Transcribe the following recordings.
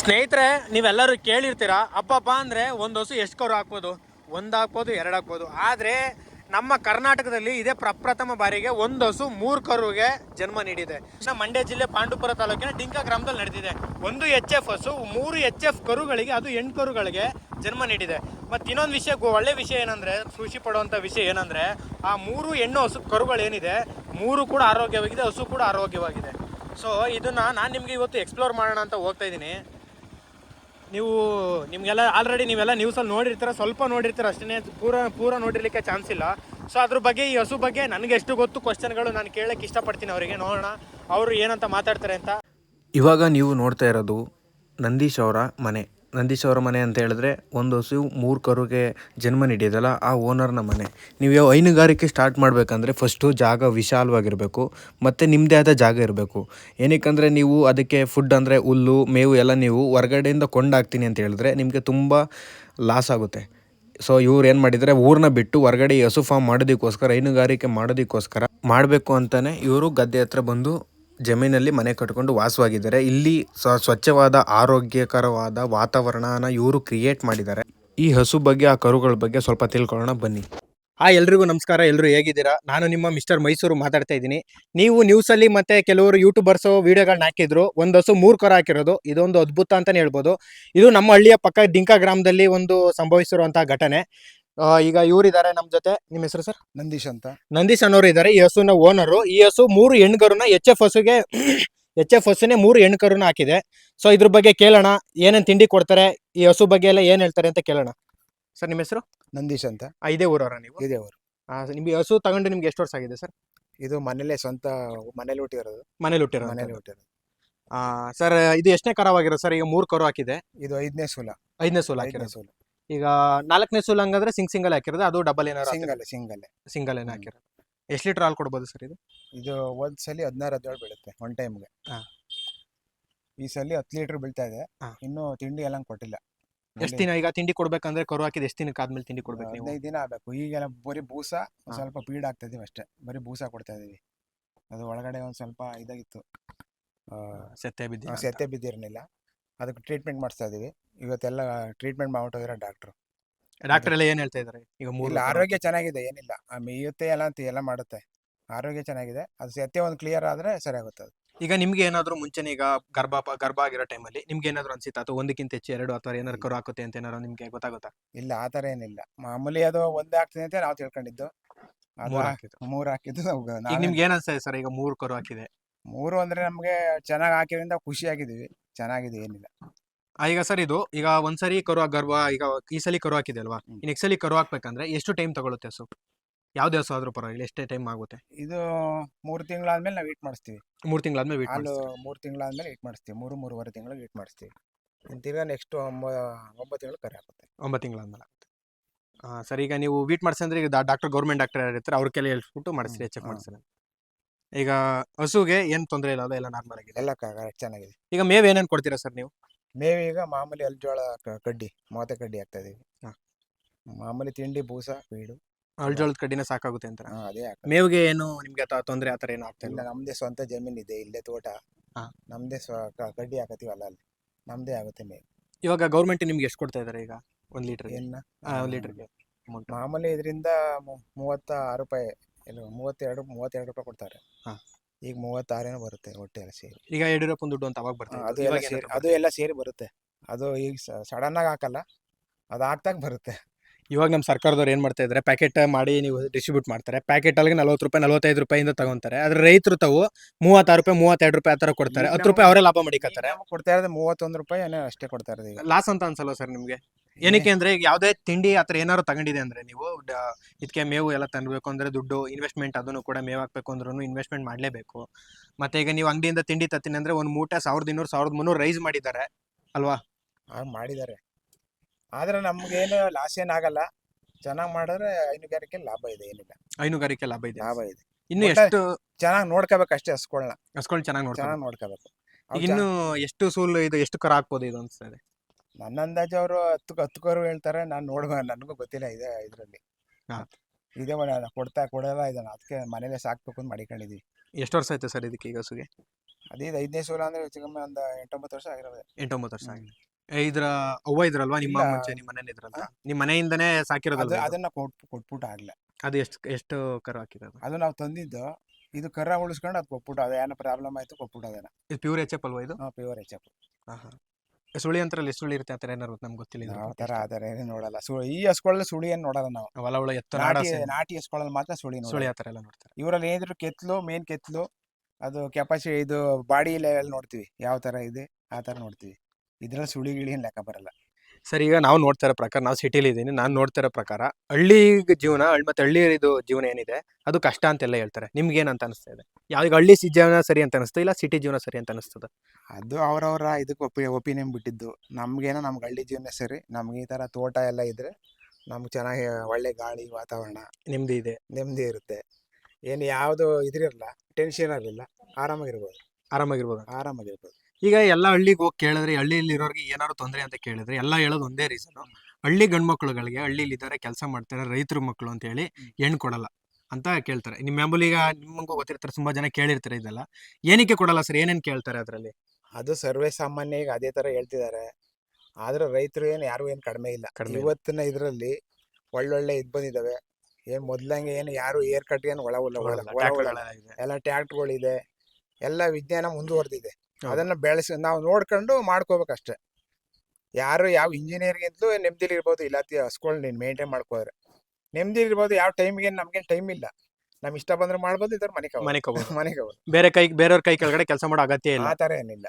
ಸ್ನೇಹಿತರೆ, ನೀವೆಲ್ಲರೂ ಕೇಳಿರ್ತೀರಾ, ಅಪ್ಪಪ್ಪ ಅಂದರೆ ಒಂದು ಹಸು ಎಷ್ಟು ಕರು ಹಾಕ್ಬೋದು? ಒಂದು ಹಾಕ್ಬೋದು, ಎರಡು ಹಾಕ್ಬೋದು. ಆದರೆ ನಮ್ಮ ಕರ್ನಾಟಕದಲ್ಲಿ ಇದೇ ಪ್ರಪ್ರಥಮ ಬಾರಿಗೆ ಒಂದು ಹಸು ಮೂರು ಕರುಗೆ ಜನ್ಮ ನೀಡಿದೆ. ಮಂಡ್ಯ ಜಿಲ್ಲೆ ಪಾಂಡುಪುರ ತಾಲೂಕಿನ ಡಿಂಕ ಗ್ರಾಮದಲ್ಲಿ ನಡೆದಿದೆ. ಒಂದು ಎಚ್ ಎಫ್ ಹಸು, ಮೂರು ಎಚ್ ಎಫ್ ಕರುಗಳಿಗೆ ಅದು ಎಂಟು ಕರುಗಳಿಗೆ ಜನ್ಮ ನೀಡಿದೆ. ಮತ್ತು ಇನ್ನೊಂದು ವಿಷಯ ಒಳ್ಳೆ ವಿಷಯ ಏನಂದರೆ, ಖುಷಿ ಪಡುವಂಥ ವಿಷಯ ಏನಂದರೆ, ಆ ಮೂರು ಹೆಣ್ಣು ಹಸು ಕರುಗಳೇನಿದೆ, ಮೂರು ಕೂಡ ಆರೋಗ್ಯವಾಗಿದೆ, ಹಸು ಕೂಡ ಆರೋಗ್ಯವಾಗಿದೆ. ಸೊ ಇದನ್ನು ನಾನು ನಿಮಗೆ ಇವತ್ತು ಎಕ್ಸ್ಪ್ಲೋರ್ ಮಾಡೋಣ ಅಂತ ಹೋಗ್ತಾ ಇದ್ದೀನಿ. ನೀವು ನಿಮಗೆಲ್ಲ ಆಲ್ರೆಡಿ ನೀವೆಲ್ಲ ನ್ಯೂಸಲ್ಲಿ ನೋಡಿರ್ತೀರ, ಸ್ವಲ್ಪ ನೋಡಿರ್ತೀರ ಅಷ್ಟೇ ಪೂರ ಪೂರ ನೋಡಿರ್ಲಿಕ್ಕೆ ಚಾನ್ಸ್ ಇಲ್ಲ. ಸೊ ಅದ್ರ ಬಗ್ಗೆ, ಈ ಹಸು ಬಗ್ಗೆ ನನಗೆ ಎಷ್ಟು ಗೊತ್ತು ಕ್ವಶನ್ಗಳು ನಾನು ಕೇಳಕ್ಕೆ ಇಷ್ಟಪಡ್ತೀನಿ ಅವರಿಗೆ. ನೋಡೋಣ, ಅವರು ಏನಂತ ಮಾತಾಡ್ತಾರೆ ಅಂತ. ಇವಾಗ ನೀವು ನೋಡ್ತಾ ಇರೋದು ನಂದೀಶ್ ಅವರ ಮನೆ. ನಂದೀಶ್ ಅವರ ಮನೆ ಅಂತ ಹೇಳಿದ್ರೆ ಒಂದು ಹಸು ಮೂರು ಕರುಗೆ ಜನ್ಮ ನೀಡಿದಲ್ಲ ಆ ಓನರ್ನ ಮನೆ. ನೀವು ಯಾವ ಹೈನುಗಾರಿಕೆ ಸ್ಟಾರ್ಟ್ ಮಾಡಬೇಕಂದ್ರೆ ಫಸ್ಟು ಜಾಗ ವಿಶಾಲವಾಗಿರಬೇಕು, ಮತ್ತು ನಿಮ್ಮದೇ ಆದ ಜಾಗ ಇರಬೇಕು. ಏನಕ್ಕಂದರೆ ನೀವು ಅದಕ್ಕೆ ಫುಡ್ ಅಂದರೆ ಹುಲ್ಲು, ಮೇವು ಎಲ್ಲ ನೀವು ಹೊರಗಡೆಯಿಂದ ಕೊಂಡಾಕ್ತೀನಿ ಅಂತ ಹೇಳಿದ್ರೆ ನಿಮಗೆ ತುಂಬ ಲಾಸ್ ಆಗುತ್ತೆ. ಸೊ ಇವ್ರು ಏನು ಮಾಡಿದರೆ ಊರನ್ನ ಬಿಟ್ಟು ಹೊರಗಡೆ ಹಸು ಫಾರ್ಮ್ ಮಾಡೋದಕ್ಕೋಸ್ಕರ, ಹೈನುಗಾರಿಕೆ ಮಾಡೋದಕ್ಕೋಸ್ಕರ ಮಾಡಬೇಕು ಅಂತಲೇ ಇವರು ಗದ್ದೆ ಹತ್ರ ಬಂದು ಜಮೀನಲ್ಲಿ ಮನೆ ಕಟ್ಕೊಂಡು ವಾಸವಾಗಿದ್ದಾರೆ. ಇಲ್ಲಿ ಸ್ವ, ಸ್ವಚ್ಛವಾದ, ಆರೋಗ್ಯಕರವಾದ ವಾತಾವರಣನ ಇವರು ಕ್ರಿಯೇಟ್ ಮಾಡಿದ್ದಾರೆ. ಈ ಹಸು ಬಗ್ಗೆ, ಆ ಕರುಗಳ ಬಗ್ಗೆ ಸ್ವಲ್ಪ ತಿಳ್ಕೊಳ್ಳೋಣ, ಬನ್ನಿ. ಆ ಎಲ್ರಿಗೂ ನಮಸ್ಕಾರ. ಎಲ್ಲರೂ ಹೇಗಿದ್ದೀರಾ? ನಾನು ನಿಮ್ಮ ಮಿಸ್ಟರ್ ಮೈಸೂರು ಮಾತಾಡ್ತಾ ಇದ್ದೀನಿ. ನೀವು ನ್ಯೂಸಲ್ಲಿ ಮತ್ತೆ ಕೆಲವರು ಯೂಟ್ಯೂಬರ್ಸ್ ವೀಡಿಯೋಗಳನ್ನ ಹಾಕಿದ್ರು. ಒಂದು ಹಸು ಮೂರು ಕರ ಹಾಕಿರೋದು. ಇದೊಂದು ಅದ್ಭುತ ಅಂತಲೇ ಹೇಳ್ಬೋದು. ಇದು ನಮ್ಮ ಹಳ್ಳಿಯ ಪಕ್ಕ ಡಿಂಕ ಗ್ರಾಮದಲ್ಲಿ ಒಂದು ಸಂಭವಿಸಿರುವಂಥ ಘಟನೆ. ಆ, ಈಗ ಇದಾರೆ ನಮ್ಮ ಜೊತೆ. ನಿಮ್ಮ ಹೆಸರು ಸರ್? ನಂದೀಶ್ ಅಂತ. ನಂದೀಶ್ ಅನ್ನೋರು ಇದ್ದಾರೆ ಈ ಹಸುವಿನ ಓನರು ಈ ಹಸು ಮೂರು ಹೆಣ್ಗರುನ ಎಚ್ ಎಫ್ ಹಸುಗೆ ಎಚ್ ಎಫ್ ಹಸುನೇ ಮೂರು ಹೆಣ್ಕರುನ ಹಾಕಿದೆ. ಸೊ ಇದ್ರ ಬಗ್ಗೆ ಕೇಳೋಣ. ಏನೇನು ತಿಂಡಿ ಕೊಡ್ತಾರೆ? ಈ ಹಸು ಬಗ್ಗೆ ಎಲ್ಲ ಏನು ಹೇಳ್ತಾರೆ ಅಂತ ಕೇಳೋಣ. ಸರ್ ನಿಮ್ಮ ಹೆಸರು? ನಂದೀಶ್ ಅಂತ. ಆ, ಇದೇ ಊರವರ ನೀವು? ಇದೆ ಊರು. ಆ, ನಿಮ್ಗೆ ಹಸು ತಗೊಂಡು ನಿಮ್ಗೆ ಎಷ್ಟು ವರ್ಷ ಆಗಿದೆ ಸರ್? ಇದು ಮನೇಲೆ ಸ್ವಂತ ಮನೇಲಿ ಹುಟ್ಟಿರೋದು. ಮನೇಲಿ ಹುಟ್ಟಿರೋ ಮನೇಲಿ ಹುಟ್ಟಿರೋದು. ಸರ್ ಇದು ಎಷ್ಟನೇ ಕರವಾಗಿರೋದು ಸರ್? ಈಗ ಮೂರು ಕರು ಹಾಕಿದೆ. ಇದು ಐದನೇ ಸೂಲ. ಐದನೇ ಸೋಲ್ ಐದನೇ ಹಾಕಿರೋದು ಸೂಲ. ಈಗ ನಾಲ್ಕನೇ ಸೂಲ್ ಹಂಗಂದ್ರೆ ಸಿಂಗ್ ಸಿಂಗಲ್ ಹಾಕಿರೋದು ಅದು ಡಬಲ್ ಏನಾರು ಸಿಂಗಲ್ ಸಿಂಗಲ್. ಸಿಂಗಲ್ ಏನ. ಹಾಕಿರೋದು? ಎಷ್ಟು ಲೀಟರ್ ಹಾಲು ಕೊಡ್ಬೋದು ಸರ್ ಇದು? ಇದು ಒಂದ್ ಸಲ ಹದಿನಾರು ಹದಿನೇಳು ಬೀಳುತ್ತೆ ಒನ್ ಟೈಮ್ಗೆ ಹಾ. ಈ ಸಲ ಹತ್ತು ಲೀಟರ್ ಬೀಳ್ತಾ ಇದೆ. ಹಾ. ಇನ್ನು ತಿಂಡಿ ಎಲ್ಲ ಕೊಟ್ಟಿಲ್ಲ. ಎಷ್ಟು ದಿನ ಈಗ ತಿಂಡಿ ಕೊಡ್ಬೇಕಂದ್ರೆ ಕರು ಹಾಕಿದ ಎಷ್ಟು ದಿನಕ್ಕೆ ಆದ್ಮೇಲೆ ತಿಂಡಿ ಕೊಡ್ಬೇಕು ನೀವು? ಹದಿನೈದು ದಿನ ಆಗಬೇಕು. ಈಗೆಲ್ಲ ಬರೀ ಬೂಸ ಒಂದ್ ಹಾ. ಸ್ವಲ್ಪ ಪೀಡ್ ಆಗ್ತಾ ಇದೀವಿ ಅಷ್ಟೇ. ಬರೀ ಬೂಸ ಕೊಡ್ತಾ ಇದೀವಿ. ಅದು ಒಳಗಡೆ ಒಂದ್ ಸ್ವಲ್ಪ ಇದಾಗಿತ್ತು. ಆ, ಸತ್ಯ ಬಿದ್ದಿ ಸೆತ್ತೆ ಬಿದ್ದಿರಲಿಲ್ಲ. ಅದಕ್ಕೆ ಟ್ರೀಟ್ಮೆಂಟ್ ಮಾಡಿಸ್ತಾ ಇದ್ದೀವಿ ಇವತ್ತೆಲ್ಲ ಟ್ರೀಟ್ಮೆಂಟ್ ಮಾಡ್ಬಿಟ್ಟಿದ್ರೆ ಡಾಕ್ಟ್ರು ಡಾಕ್ಟರ್ ಎಲ್ಲ ಏನ್ ಹೇಳ್ತಾ ಇದ್ದಾರೆ ಈಗ ಮೂರು ಇಲ್ಲ ಆರೋಗ್ಯ ಚೆನ್ನಾಗಿದೆ ಏನಿಲ್ಲ. ಆ ಮೇಯುತ್ತೆ ಎಲ್ಲ ಅಂತ ಎಲ್ಲ ಮಾಡುತ್ತೆ. ಆರೋಗ್ಯ ಚೆನ್ನಾಗಿದೆ. ಅದು ಸತ್ಯ ಒಂದು ಕ್ಲಿಯರ್ ಆದ್ರೆ ಸರಿ ಆಗುತ್ತೆ ಅದು. ಈಗ ನಿಮ್ಗೆ ಏನಾದ್ರು ಮುಂಚೆನೆ ಈಗ ಗರ್ಭ ಗರ್ಭ ಆಗಿರೋ ಟೈಮಲ್ಲಿ ನಿಮ್ಗೆ ಏನಾದ್ರು ಅನಿಸುತ್ತಾ? ಅಥವಾ ಒಂದಕ್ಕಿಂತ ಹೆಚ್ಚು ಎರಡು ಅಥವಾ ಏನಾದ್ರು ಕರು ಹಾಕುತ್ತೆ ಅಂತ ಏನಾದ್ರು ನಿಮ್ಗೆ ಗೊತ್ತಾಗುತ್ತಾ? ಇಲ್ಲ ಆ ಥರ ಏನಿಲ್ಲ. ಮಾಮೂಲಿ ಅದು ಒಂದೇ ಆಗ್ತದೆ ಅಂತ ನಾವು ತಿಳ್ಕೊಂಡಿದ್ದು. ಅದು ಮೂರ್ ಹಾಕಿದ್ದು. ಮೂರು ಹಾಕಿದ್ದು ನಾವು ಈಗ ನಿಮ್ಗೆ ಏನ್ ಅನ್ಸ್ತಾ ಇದೆ ಸರ್? ಈಗ ಮೂರು ಕರು ಹಾಕಿದೆ. ಮೂರು ಅಂದ್ರೆ ನಮಗೆ ಚೆನ್ನಾಗಿ ಹಾಕಿದ್ರಿಂದ ಖುಷಿಯಾಗಿದ್ದೀವಿ ಚೆನ್ನಾಗಿದೆ ಏನಿಲ್ಲ. ಆ, ಈಗ ಸರ್ ಇದು ಈಗ ಒಂದ್ಸರಿ ಕರು ಗರ್ವ ಗರ್ಭ ಈಗ ಈ ಸಲ ಕರು ಹಾಕಿದೆ ಅಲ್ವಾ? ಹ್ಮ್. ನೆಕ್ಸ್ಟ್ ಸಲ ಕರು ಹಾಕ್ಬೇಕಂದ್ರೆ ಎಷ್ಟು ಟೈಮ್ ತಗೊಳುತ್ತೆ ಸೊ ಯಾವ ಹಸು ಆದ್ರೂ ಪರವಾಗಿಲ್ಲ ಎಷ್ಟೇ ಟೈಮ್ ಆಗುತ್ತೆ? ಇದು ಮೂರು ತಿಂಗಳಾದ್ಮೇಲೆ ನಾವು ವೀಟ್ ಮಾಡಿಸ್ತೀವಿ. ಮೂರ್ ತಿಂಗಳಾದ್ಮೇಲೆ ವೇಟ್ ಹಾಲು ಮೂರು ತಿಂಗಳಾದ್ಮೇಲೆ ವೀಟ್ ಮಾಡಿಸ್ತೀವಿ. ಮೂರು ಮೂರುವರೆ ತಿಂಗಳು ವೀಟ್ ಮಾಡಿಸ್ತೀವಿ. ತಿರ್ಗ ತಿರ್ಗಾ ನೆಕ್ಸ್ಟ್ ಒಂಬತ್ತು ತಿಂಗಳು ಕರೆ ಆಗುತ್ತೆ. ಒಂಬತ್ತು ತಿಂಗಳಾದ್ಮೇಲೆ ಆಗುತ್ತೆ. ಆ, ಸರ್ ಈಗ ನೀವು ವೀಟ್ ಮಾಡಿಸಂದ್ರೆ ಈಗ ಡಾಕ್ಟರ್ ಗೌರ್ಮೆಂಟ್ ಡಾಕ್ಟರ್ ಯಾರು ಇರ್ತಾರೆ ಅವ್ರ ಕೆಲ ಹೇಳ್ಬಿಟ್ಟು ಮಾಡಿಸ್ರಿ ಹ್ಮ್, ಚೆಕ್ ಹಾ. ಮಾಡಿಸ್ರಿ ಈಗ ಹಸುಗೆ ಏನ್ ತೊಂದರೆ ಇಲ್ಲ ಅಲ್ಲ ಎಲ್ಲ ನಾರ್ಮಲ್ ಆಗಿದೆ. ಎಲ್ಲ ಚೆನ್ನಾಗಿದೆ. ಈಗ ಮೇವು ಏನೇನು ಕೊಡ್ತೀರಾ ಸರ್ ನೀವು? ಮೇವೀಗ ಮಾಮೂಲಿ ಅಲ್ಜೋಳ ಕ- ಕಡ್ಡಿ ಮೋತೆ ಕಡ್ಡಿ ಹಾಕ್ತಾ ಇದೀವಿ. ಹಾ. ಮಾಮೂಲಿ ತಿಂಡಿ ಬೂಸ ಬೀಡು ಅಳ್ಜೋಳದ ಕಡ್ಡಿನ ಸಾಕಾಗುತ್ತೆ ಅಂತ ಹಾ, ಅದೇ ಹಾಕೋದು. ಮೇವ್ಗೆ ಏನು ನಿಮ್ಗೆ ಆ ತೊಂದರೆ ಆತರ ಏನು ಆಗ್ತಾ ಇಲ್ಲ ಇಲ್ಲ? ನಮ್ದೇ ಸ್ವಂತ ಜಮೀನ್ ಇದೆ ಇಲ್ಲೇ ತೋಟ. ಹಾ. ನಮ್ದೇ ಸ್ವ ಕ- ಕಡ್ಡಿ ಹಾಕತಿವಲ್ಲ ಅಲ್ಲಿ ನಮ್ದೇ ಆಗುತ್ತೆ ಮೇವು. ಇವಾಗ ಗೌರ್ಮೆಂಟ್ ನಿಮ್ಗೆ ಎಷ್ಟು ಕೊಡ್ತಾ ಇದಾರೆ ಈಗ? ಒಂದ್ ಲೀಟರ್ ಏನ ಒಂದ್ ಲೀಟರ್ಗೆ. ಮಾಮೂಲಿ ಇದರಿಂದ ಮೂವತ್ತ ಆರು ರೂಪಾಯಿ ಇಲ್ಲ ಮೂವತ್ತೆರಡು ಮೂವತ್ತೆರಡು ರೂಪಾಯಿ ಕೊಡ್ತಾರೆ. ಹಾ. ಈಗ ಮೂವತ್ತಾರೇನೋ ಬರುತ್ತೆ ಒಟ್ಟೆ ಎಲ್ಲ ಸೇರಿ. ಈಗ ಯಡಿಯೂರಪ್ಪನ ದುಡ್ಡು ಅಂತ ಅವಾಗ ಬರ್ತದೆ. ಅದು. ಎಲ್ಲ ಇವಾಗ ಸೇರಿ ಏನಾದ್ರು ಅದು ಎಲ್ಲ ಸೇರಿ ಬರುತ್ತೆ. ಅದು ಈಗ ಸಡನ್ ಆಗಿ ಹಾಕಲ್ಲ ಅದು ಹಾಕ್ದಾಗ ಬರುತ್ತೆ. ಇವಾಗ ನಮ್ಮ ಸರ್ಕಾರದವ್ರು ಏನು ಮಾಡ್ತಾ ಇದ್ದಾರೆ ಪ್ಯಾಕೆಟ್ ಮಾಡಿ ನೀವು ಡಿಸ್ಟ್ರಿಬ್ಯೂಟ್ ಮಾಡ್ತಾರೆ. ಪ್ಯಾಕೆಟ್ ಅಲ್ಲಿ ನಲ್ವತ್ತು ರೂಪಾಯಿ ನಲ್ವತ್ತೈದು ರೂಪಾಯಿಂದ ತಗೊಂತಾರೆ. ಆದರೆ ರೈತರು ತಾವು ಮೂವತ್ತಾರು ರೂಪಾಯಿ ಮೂವತ್ತೆರಡು ರೂಪಾಯಿ ಆ ಥರ ಕೊಡ್ತಾರೆ. ಹತ್ತು ರೂಪಾಯಿ ಅವರೇ ಲಾಭ ಮಾಡಿ ಮಾಡಿಕತ್ತಾರೆ ಕೊಡ್ತಾ ಇರೋದು ಮೂವತ್ತೊಂದು ರೂಪಾಯಿ ಏನೋ ಅಷ್ಟೇ ಕೊಡ್ತಾ ಇರೋದು ಈಗ. ಲಾಸ್ ಅಂತ ಅನ್ಸಲ್ಲ ಸರ್ ನಿಮಗೆ? ಏನಕ್ಕೆ ಅಂದ್ರೆ ಈಗ ಯಾವುದೇ ತಿಂಡಿ ಆ ಥರ ಏನಾದ್ರು ತಗೊಂಡಿದೆ ಅಂದ್ರೆ ನೀವು ಇದಕ್ಕೆ ಮೇವು ಎಲ್ಲ ತನ್ಬೇಕು ಅಂದ್ರೆ ದುಡ್ಡು ಇನ್ವೆಸ್ಟ್ಮೆಂಟ್ ಅದನ್ನು ಕೂಡ ಮೇವು ಹಾಕ್ಬೇಕು ಅಂದ್ರೂ ಇನ್ವೆಸ್ಟ್ಮೆಂಟ್ ಮಾಡಲೇಬೇಕು. ಮತ್ತೆ ಈಗ ನೀವು ಅಂಗಡಿಯಿಂದ ತಿಂಡಿ ತತ್ತೀನಿ ಅಂದ್ರೆ ಒಂದು ಮೂಟೆ ಸಾವಿರದ ಇನ್ನೂರು ಸಾವಿರದ ಮುನ್ನೂರು ರೈಸ್ ಮಾಡಿದ್ದಾರೆ. ಅಲ್ವಾ? ಮಾಡಿದ್ದಾರೆ. ಆದ್ರೆ ನಮ್ಗೇನು ಲಾಸ್ ಏನಾಗಲ್ಲ ಚೆನ್ನಾಗಿ ಮಾಡಿದ್ರೆ ಹೈನುಗಾರಿಕೆ ಲಾಭ ಇದೆ ಏನಿಲ್ಲ. ಹೈನುಗಾರಿಕೆ ಲಾಭ ಇದೆ. ಲಾಭ ಇದೆ. ಇನ್ನು ಒಟ್ಟ- ಎಷ್ಟು ಚೆನ್ನಾಗಿ ನೋಡ್ಕೋಬೇಕು ಅಷ್ಟೇ ಹಸ್ಕೊಳ್ಳ ಹಸ್ಕೊಂಡು ಚೆನ್ನಾಗಿ ನೋಡ್ತಾರೆ ಚೆನ್ನಾಗಿ ನೋಡ್ಕೋಬೇಕು. ಈಗ ಇನ್ನು ಎಷ್ಟು ಸೂಲು ಇದು ಎಷ್ಟು ಕರ ಹಾಕ್ಬೋದು ಇದು ಅನ್ಸ್ತದೆ? ನನ್ನ ಅಂದಾಜು ಅವರು ಹತ್ತು ಹತ್ತು ಕರು ಹೇಳ್ತಾರೆ ನಾನು ನೋಡುವ ನನಗೂ ಗೊತ್ತಿಲ್ಲ ಇದೆ ಇದರಲ್ಲಿ. ಹಾ. ಇದೇ ಒಂದು ಕೊಡ್ತಾ ಕೊಡಲ್ಲ ಇದನ್ನ. ಅದಕ್ಕೆ ಮನೇಲೆ ಸಾಕ್ಬೇಕು ಅಂತ ಮಾಡಿಕೊಂಡಿದ್ವಿ. ಎಷ್ಟು ವರ್ಷ ಆಯ್ತು ಸರ್ ಇದಕ್ಕೆ ಈಗ ಸುಗೆ ಅದೇ ಐದನೇ ಸೂಲ ಅಂದ್ರೆ ಹೆಚ್ಚು ಕಮ್ಮಿ ಒಂದು ಎಂಟೊಂಬತ್ತು ವರ್ಷ ಆಗಿರೋದು. ಎಂಟೊಂಬತ್ತು ವರ್ಷ ಆಗಿದೆ. ಇದ್ರ ಅವ್ವ ಇದ್ರಲ್ವಾ? ನಿಮ್ಮ ಇಲ್ಲ. ಮುಂಚೆ ನಿಮ್ಮ ಮನೇಲಿ ಇದ್ರಲ್ಲ ನಿಮ್ಮ ಮನೆಯಿಂದನೇ ಇದು? ಅದನ್ನ ಕೊಟ್ ಕೊಟ್ಬಿಟ್ಟು ಆಗ್ಲ. ಅದು ಎಷ್ಟು ಎಷ್ಟು ಕರು ಹಾಕಿರೋದು ಅದು? ನಾವು ತಂದಿದ್ದು ಇದು ಕರ ಉಳಿಸ್ಕೊಂಡು ಅದು ಕೊಟ್ಬಿಟ್ಟು ಅದು ಏನೋ ಪ್ರಾಬ್ಲಮ್ ಆಯ್ತು ಕೊಟ್ಬಿಟ್ಟು ಅದನ್ನ ಇದು ಪ್ಯೂರ್ ಎಚ್ ಎಫ್ ಅಲ್ವಾ ಇದು? ನಾವು ಪ್ಯೂರ್ ಎಚ್ ಎಫ್ ಸುಳಿ ಅಂತರಲ್ಲಿ ಸುಳಿ ಇರುತ್ತೆ ಅಂತ ಏನಾರು ನಮ್ಗೆ ಗೊತ್ತಿಲ್ಲ ಇದ್ರ ನಾವು ಆ ಥರ ಏನು ನೋಡಲ್ಲ. ಸುಳಿ ಈ ಹಸ್ಕೊಳ್ಳಲ್ಲಿ ಸುಳಿ ಏನು ನೋಡಲ್ಲ ನಾವು. ಹೊಲ ಒಳ ಎತ್ತ ನಾಡ ನಾಟಿ ಸೇನೆ. ನಾಟಿ ಹಸ್ಕೊಳ್ಳಲ್ಲಿ ಮಾತ್ರ ಸುಳಿ ಸುಳಿ ಆತರ ಆ ಥರ ಎಲ್ಲ ನೋಡ್ತಾರೆ. ಇವರಲ್ಲಿ ಏನಿದ್ರು ಕೆತ್ತಲು ಮೇನ್ ಕೆತ್ತಲು ಅದು ಕೆಪಾಸಿಟಿ ಇದು ಬಾಡಿ ಲೆವೆಲ್ ನೋಡ್ತೀವಿ. ಯಾವ ತರ ಇದೆ ಆ ತರ ನೋಡ್ತೀವಿ. ಇದ್ರಲ್ಲಿ ಸುಳಿ ಗಿಳಿ ಏನ್ ಲೆಕ್ಕ ಬರಲ್ಲ. ಸರ್ ಈಗ ನಾವು ನೋಡ್ತಾ ಇರೋ ಪ್ರಕಾರ ನಾವು ಸಿಟಿಲಿ ಇದ್ದೀನಿ ನಾನು ನೋಡ್ತಾ ಇರೋ ಪ್ರಕಾರ ಹಳ್ಳಿ ಜೀವನ ಹಳ್- ಮತ್ತೆ ಹಳ್ಳಿ ಇದು ಜೀವನ ಏನಿದೆ ಅದು ಕಷ್ಟ ಅಂತೆಲ್ಲ ಹೇಳ್ತಾರೆ. ನಿಮ್ಗೆ ಏನಂತ ಅನಿಸ್ತಾ ಇದೆ? ಯಾವ್ದು ಹಳ್ಳಿ ಸಿ- ಜೀವನ ಸರಿ ಅಂತ ಅನಿಸ್ತದೆ ಇಲ್ಲ ಸಿಟಿ ಜೀವನ ಸರಿ ಅಂತ ಅನಿಸ್ತದೆ? ಅದು ಅವರವರ ಇದಕ್ಕೆ ಒಪಿ ಒಪಿನಿಯನ್ ಬಿಟ್ಟಿದ್ದು. ನಮ್ಗೇನೋ ನಮ್ಗೆ ಹಳ್ಳಿ ಜೀವನ ಸರಿ ನಮ್ಗೆ ಈ ಥರ ತೋಟ ಎಲ್ಲ ಇದ್ರೆ ನಮ್ಗೆ ಚೆನ್ನಾಗಿ ಒಳ್ಳೆ ಗಾಳಿ ವಾತಾವರಣ ನಿಮ್ದು ಇದೆ. ನೆಮ್ಮದಿ ಇರುತ್ತೆ. ಏನು ಯಾವುದು ಇದಿರಲ್ಲ ಟೆನ್ಷನ್ ಇರಲಿಲ್ಲ ಆರಾಮಾಗಿರ್ಬೋದು. ಆರಾಮಾಗಿರ್ಬೋದು. ಆರಾಮಾಗಿರ್ಬೋದು. ಈಗ ಎಲ್ಲ ಹಳ್ಳಿಗೆ ಹೋಗಿ ಕೇಳಿದ್ರೆ ಹಳ್ಳಿಯಲ್ಲಿ ಇರೋರಿಗೆ ಏನಾದ್ರು ತೊಂದರೆ ಅಂತ ಕೇಳಿದ್ರೆ ಎಲ್ಲ ಹೇಳೋದು ಒಂದೇ ರೀಸನ್. ಹಳ್ಳಿ ಗಂಡು ಮಕ್ಳುಗಳಿಗೆ ಹಳ್ಳಿಲಿ ಇದ್ದಾರೆ ಕೆಲಸ ಮಾಡ್ತಾರೆ ರೈತರ ಮಕ್ಕಳು ಅಂತ ಹೇಳಿ ಹೆಣ್ಣು ಕೊಡಲ್ಲ ಅಂತ ಕೇಳ್ತಾರೆ. ನಿಮ್ಮ ಈಗ ನಿಮಗೂ ಗೊತ್ತಿರ್ತಾರೆ ತುಂಬಾ ಜನ ಕೇಳಿರ್ತಾರೆ ಇದೆಲ್ಲ. ಏನಕ್ಕೆ ಕೊಡಲ್ಲ ಸರ್? ಏನೇನ್ ಕೇಳ್ತಾರೆ ಅದರಲ್ಲಿ? ಅದು ಸರ್ವೇ ಸಾಮಾನ್ಯ ಈಗ ಅದೇ ತರ ಹೇಳ್ತಿದ್ದಾರೆ. ಆದ್ರೆ ರೈತರು ಏನು ಯಾರು ಏನು ಕಡಿಮೆ ಇಲ್ಲ. ಇವತ್ತಿನ ಇದರಲ್ಲಿ ಒಳ್ಳೊಳ್ಳೆ ಇದು ಬಂದಿದ್ದಾವೆ ಏನ್ ಮೊದ್ಲಂಗೆ ಏನು ಯಾರು ಏರ್ ಕಟ್ ಏನು ಒಳ ಎಲ್ಲ ಟ್ಯಾಕ್ಟ್ಗಳಿದೆ ಎಲ್ಲ ವಿಜ್ಞಾನ ಮುಂದುವರೆದಿದೆ. ಅದನ್ನ ಬೆಳೆಸಿ ನಾವು ನೋಡ್ಕೊಂಡು ಮಾಡ್ಕೋಬೇಕಷ್ಟೆ. ಯಾರು ಯಾವ ಇಂಜಿನಿಯರ್ಗಿಂತಲೂ ನೆಮ್ಮದಿಲಿ ಇರ್ಬೋದು ಇಲ್ಲ ಹಸ್ಕೊಂಡು ನೀನು ಮೇಂಟೈನ್ ಮಾಡ್ಕೋದ್ರೆ. ನೆಮ್ಮದಿಲಿ ಇರ್ಬೋದು ಯಾವ ಟೈಮ್ಗೆ ನಮ್ಗೇನು ಟೈಮ್ ಇಲ್ಲ. ನಮ್ ಇಷ್ಟ ಬಂದ್ರೆ ಮಾಡ್ಬೋದು ಇದ್ರ ಮನೆ ಮನೆ ಮನೆ ಬೇರೆ ಕೈ ಬೇರೆಯವ್ರ ಕೈ ಕೆಳಗಡೆ ಕೆಲಸ ಮಾಡೋ ಅಗತ್ಯ ಇಲ್ಲ. ಆ ತರ ಏನಿಲ್ಲ.